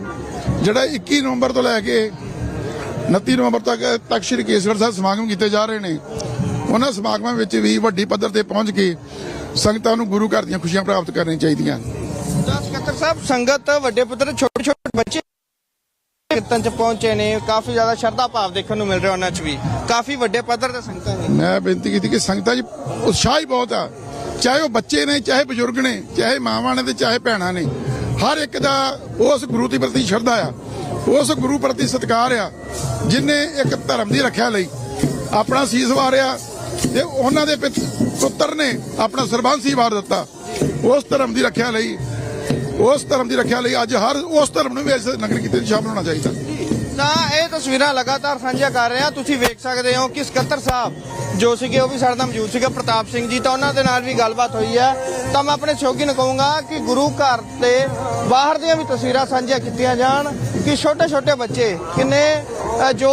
ਜਿਹੜਾ 21 ਨਵੰਬਰ ਤੋਂ ਲੈ ਕੇ 29 ਨਵੰਬਰ ਤੱਕ ਤਖਤ ਸ੍ਰੀ ਕੇਸਗੜ੍ਹ ਸਾਹਿਬ ਸਮਾਗਮ ਕੀਤੇ ਜਾ ਰਹੇ ਨੇ। ਉਹਨਾਂ ਸਮਾਗਮਾਂ ਵਿੱਚ ਵੀ ਵੱਡੀ ਪੱਧਰ ਤੇ ਪਹੁੰਚ ਕੇ ਸੰਗਤਾਂ ਨੂੰ ਗੁਰੂ ਘਰ ਦੀਆਂ ਖੁਸ਼ੀਆਂ ਪ੍ਰਾਪਤ ਕਰਨੀਆਂ ਚਾਹੀਦੀਆਂ। ਸਕੱਤਰ ਸਾਹਿਬ ਸੰਗਤ ਵੱਡੇ ਪੱਧਰ ਤੇ ਛੋਟੇ ਛੋਟੇ ਬੱਚੇ ਕੀਰਤਨ ਚ ਪਹੁੰਚੇ ਨੇ। ਕਾਫੀ ਜ਼ਿਆਦਾ ਸ਼ਰਧਾ ਭਾਵ ਦੇਖਣ ਨੂੰ ਮਿਲ ਰਿਹਾ ਉਹਨਾਂ ਚ ਵੀ। ਕਾਫੀ ਵੱਡੇ ਪੱਧਰ ਤੇ ਸੰਗਤਾਂ ਨੇ। ਮੈਂ ਬੇਨਤੀ ਕੀਤੀ ਕਿ ਸੰਗਤਾਂ 'ਚ ਉਤਸ਼ਾਹ ਹੀ ਬਹੁਤ ਆ। ਚਾਹੇ ਉਹ ਬੱਚੇ ਨੇ ਚਾਹੇ ਬਜ਼ੁਰਗ ਨੇ ਚਾਹੇ ਮਾਵਾਂ ਨੇ ਤੇ ਚਾਹੇ ਭੈਣਾਂ ਨੇ ਹਰ ਇੱਕ ਦਾ ਉਸ ਗੁਰੂ ਦੀ ਪ੍ਰਤੀ ਸ਼ਰਧਾ ਆ। ਉਸ ਗੁਰੂ ਪ੍ਰਤੀ ਸਤਿਕਾਰ ਆ, ਜਿਨੇ ਇੱਕ ਧਰਮ ਦੀ ਰੱਖਿਆ ਲਈ ਆਪਣਾ ਸੀਸ ਵਾਰਿਆ ਤੇ ਉਹਨਾਂ ਦੇ ਪੁੱਤਰ ਨੇ ਆਪਣਾ ਸਰਬੰਸ ਹੀ ਵਾਰ ਦਿੱਤਾ। ਉਸ ਧਰਮ ਦੀ ਰੱਖਿਆ ਲਈ, ਉਸ ਧਰਮ ਦੀ ਰੱਖਿਆ ਲਈ ਅੱਜ ਹਰ ਉਸ ਧਰਮ ਨੂੰ ਵੀ ਇਸ ਨਗਰ ਕੀਰਤਨ ਸ਼ਾਮਲ ਹੋਣਾ ਚਾਹੀਦਾ। ਤਾਂ ਇਹ ਤਸਵੀਰਾਂ ਲਗਾਤਾਰ ਸਾਂਝਾ ਕਰ ਰਹੇ ਹਾਂ। ਤੁਸੀਂ ਵੇਖ ਸਕਦੇ ਹੋ ਕਿ ਸਕੱਤਰ ਸਾਹਿਬ ਜੋ ਸੀਗੇ, ਉਹ ਵੀ ਸਾਡੇ ਨਾਲ ਮੌਜੂਦ ਸੀਗੇ। ਪ੍ਰਤਾਪ ਸਿੰਘ ਜੀ ਤਾਂ ਉਹਨਾਂ ਦੇ ਨਾਲ ਵੀ ਗੱਲਬਾਤ ਹੋਈ ਹੈ। ਤਾਂ ਮੈਂ ਆਪਣੇ ਸ਼ੌਕੀ ਨੂੰ ਕਹੂੰਗਾ ਕਿ ਗੁਰੂ ਘਰ ਤੇ ਬਾਹਰ ਦੀਆਂ ਵੀ ਤਸਵੀਰਾਂ ਸਾਂਝੀਆਂ ਕੀਤੀਆਂ ਜਾਣ। ਕਿ ਛੋਟੇ ਛੋਟੇ ਬੱਚੇ ਕਿੰਨੇ ਜੋ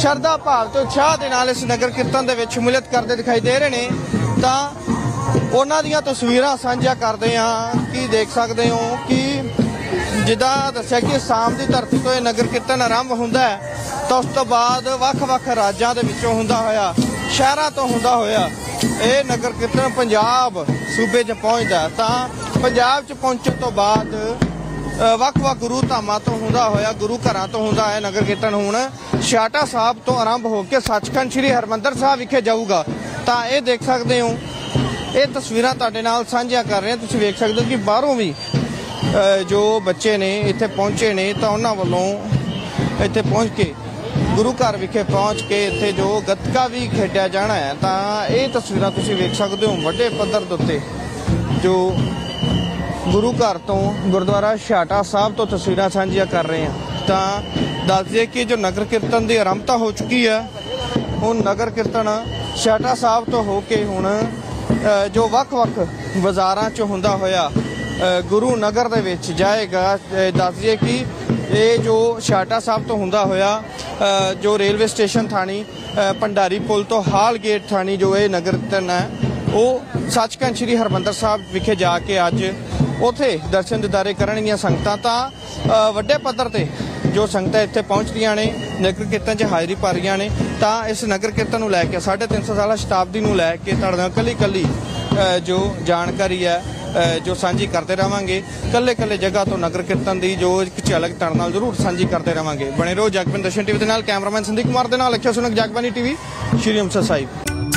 ਸ਼ਰਧਾ ਭਾਵ ਤੇ ਉਤਸ਼ਾਹ ਦੇ ਨਾਲ ਇਸ ਨਗਰ ਕੀਰਤਨ ਦੇ ਵਿੱਚ ਸ਼ਮੂਲੀਅਤ ਕਰਦੇ ਦਿਖਾਈ ਦੇ ਰਹੇ ਨੇ, ਤਾਂ ਉਹਨਾਂ ਦੀਆਂ ਤਸਵੀਰਾਂ ਸਾਂਝਾ ਕਰਦੇ ਹਾਂ ਕਿ ਦੇਖ ਸਕਦੇ ਹੋ ਕਿ ਜਿੱਦਾਂ ਦੱਸਿਆ ਕਿ ਸਾਮ ਦੀ ਧਰਤੀ ਤੋਂ ਇਹ ਨਗਰ ਕੀਰਤਨ ਆਰੰਭ ਹੁੰਦਾ ਹੈ, ਤਾਂ ਉਸ ਤੋਂ ਬਾਅਦ ਵੱਖ-ਵੱਖ ਰਾਜਾਂ ਦੇ ਵਿੱਚੋਂ ਹੁੰਦਾ ਹੋਇਆ, ਸ਼ਹਿਰਾਂ ਤੋਂ ਹੁੰਦਾ ਹੋਇਆ ਇਹ ਨਗਰ ਕੀਰਤਨ ਪੰਜਾਬ ਸੂਬੇ 'ਚ ਪਹੁੰਚਦਾ ਤਾਂ ਪੰਜਾਬ 'ਚ ਪਹੁੰਚਣ ਤੋਂ ਬਾਅਦ ਵੱਖ-ਵੱਖ ਗੁਰੂ ਧਾਮਾਂ ਤੋਂ ਹੁੰਦਾ ਹੋਇਆ, ਗੁਰੂ ਘਰਾਂ ਤੋਂ ਹੁੰਦਾ ਹੈ ਨਗਰ ਕੀਰਤਨ ਹੁਣ ਛਿਆਟਾ ਸਾਹਿਬ ਤੋਂ ਆਰੰਭ ਹੋ ਕੇ ਸੱਚਖੰਡ ਸ੍ਰੀ ਹਰਮੰਦਰ ਸਾਹਿਬ ਵਿਖੇ ਜਾਊਗਾ। ਤਾਂ ਇਹ ਦੇਖ ਸਕਦੇ ਹੋ, ਇਹ ਤਸਵੀਰਾਂ ਤੁਹਾਡੇ ਨਾਲ ਸਾਂਝੀਆਂ ਕਰ ਰਹੇ ਹਾਂ। ਤੁਸੀਂ ਵੇਖ ਸਕਦੇ ਹੋ ਕਿ ਬਾਹਰੋਂ ਵੀ ਜੋ ਬੱਚੇ ਨੇ ਇੱਥੇ ਪਹੁੰਚੇ ਨੇ, ਤਾਂ ਉਹਨਾਂ ਵੱਲੋਂ ਇੱਥੇ ਪਹੁੰਚ ਕੇ, ਗੁਰੂ ਘਰ ਵਿਖੇ ਪਹੁੰਚ ਕੇ ਇੱਥੇ ਜੋ ਗੱਤਕਾ ਵੀ ਖੇਡਿਆ ਜਾਣਾ ਹੈ, ਤਾਂ ਇਹ ਤਸਵੀਰਾਂ ਤੁਸੀਂ ਵੇਖ ਸਕਦੇ ਹੋ ਵੱਡੇ ਪੱਧਰ ਦੇ ਉੱਤੇ, ਜੋ ਗੁਰੂ ਘਰ ਤੋਂ ਗੁਰਦੁਆਰਾ ਛਾਟਾ ਸਾਹਿਬ ਤੋਂ ਤਸਵੀਰਾਂ ਸਾਂਝੀਆਂ ਕਰ ਰਹੇ ਹਾਂ। ਤਾਂ ਦੱਸ ਦਈਏ ਕਿ ਜੋ ਨਗਰ ਕੀਰਤਨ ਦੀ ਆਰੰਭਤਾ ਹੋ ਚੁੱਕੀ ਹੈ ਹੁਣ ਨਗਰ ਕੀਰਤਨ ਛਾਟਾ ਸਾਹਿਬ ਤੋਂ ਹੋ ਕੇ ਹੁਣ ਜੋ ਵੱਖ-ਵੱਖ ਬਾਜ਼ਾਰਾਂ 'ਚ ਹੁੰਦਾ ਹੋਇਆ ਗੁਰੂ ਨਗਰ ਦੇ ਵਿੱਚ ਜਾਏਗਾ। ਅ, ਦੱਸ ਦਈਏ ਕਿ ਇਹ ਜੋ ਛਾਟਾ ਸਾਹਿਬ ਤੋਂ ਹੁੰਦਾ ਹੋਇਆ ਜੋ ਰੇਲਵੇ ਸਟੇਸ਼ਨ ਥਾਣੀ ਭੰਡਾਰੀ ਪੁਲ ਤੋਂ ਹਾਲ ਗੇਟ ਥਾਣੀ ਜੋ ਇਹ ਨਗਰ ਕੀਰਤਨ ਹੈ ਉਹ ਸੱਚਖੰਡ ਸ੍ਰੀ ਹਰਮੰਦਰ ਸਾਹਿਬ ਵਿਖੇ ਜਾ ਕੇ ਅੱਜ ਉਥੇ ਦਰਸ਼ਨ ਦਿਦਾਰੇ ਕਰਨਗੀਆਂ ਸੰਗਤਾਂ ਤਾਂ ਵੱਡੇ ਪੱਧਰ ਤੇ ਜੋ ਸੰਗਤਾਂ ਇੱਥੇ ਪਹੁੰਚਦੀਆਂ ਨੇ, ਨਗਰ ਕੀਰਤਨ 'ਚ ਹਾਜ਼ਰੀ ਭਰ ਰਹੀਆਂ ਨੇ, ਤਾਂ ਇਸ ਨਗਰ ਕੀਰਤਨ ਨੂੰ ਲੈ ਕੇ 350 ਸਾਲਾ ਸ਼ਤਾਬਦੀ ਨੂੰ ਲੈ ਕੇ ਤੁਹਾਡੇ ਨਾਲ ਕੱਲੀ ਕੱਲੀ ਜੋ ਜਾਣਕਾਰੀ ਹੈ ਜੋ ਸਾਂਝੀ ਕਰਦੇ ਰਵਾਂਗੇ ਕੱਲੇ ਕੱਲੇ ਜਗ੍ਹਾ ਤੋਂ ਨਗਰ ਕੀਰਤਨ ਦੀ ਜੋ ਇੱਕ ਝਲਕ ਤੁਹਾਡੇ ਨਾਲ ਜ਼ਰੂਰ ਸਾਂਝੀ ਕਰਦੇ ਰਵਾਂਗੇ। ਬਣੇ ਰਹੋ ਜਗਬਨ ਦਰਸ਼ਨ ਟੀਵੀ ਦੇ ਨਾਲ ਕੈਮਰਾਮੈਨ ਸੰਦੀਪ ਕੁਮਾਰ ਦੇ ਨਾਲ ਅਖਿਆ ਸੁਨਕ ਜਗਬਾਨੀ ਟੀਵੀ, ਸ਼੍ਰੀ ਅੰਮ੍ਰਿਤਸਰ ਸਾਹਿਬ।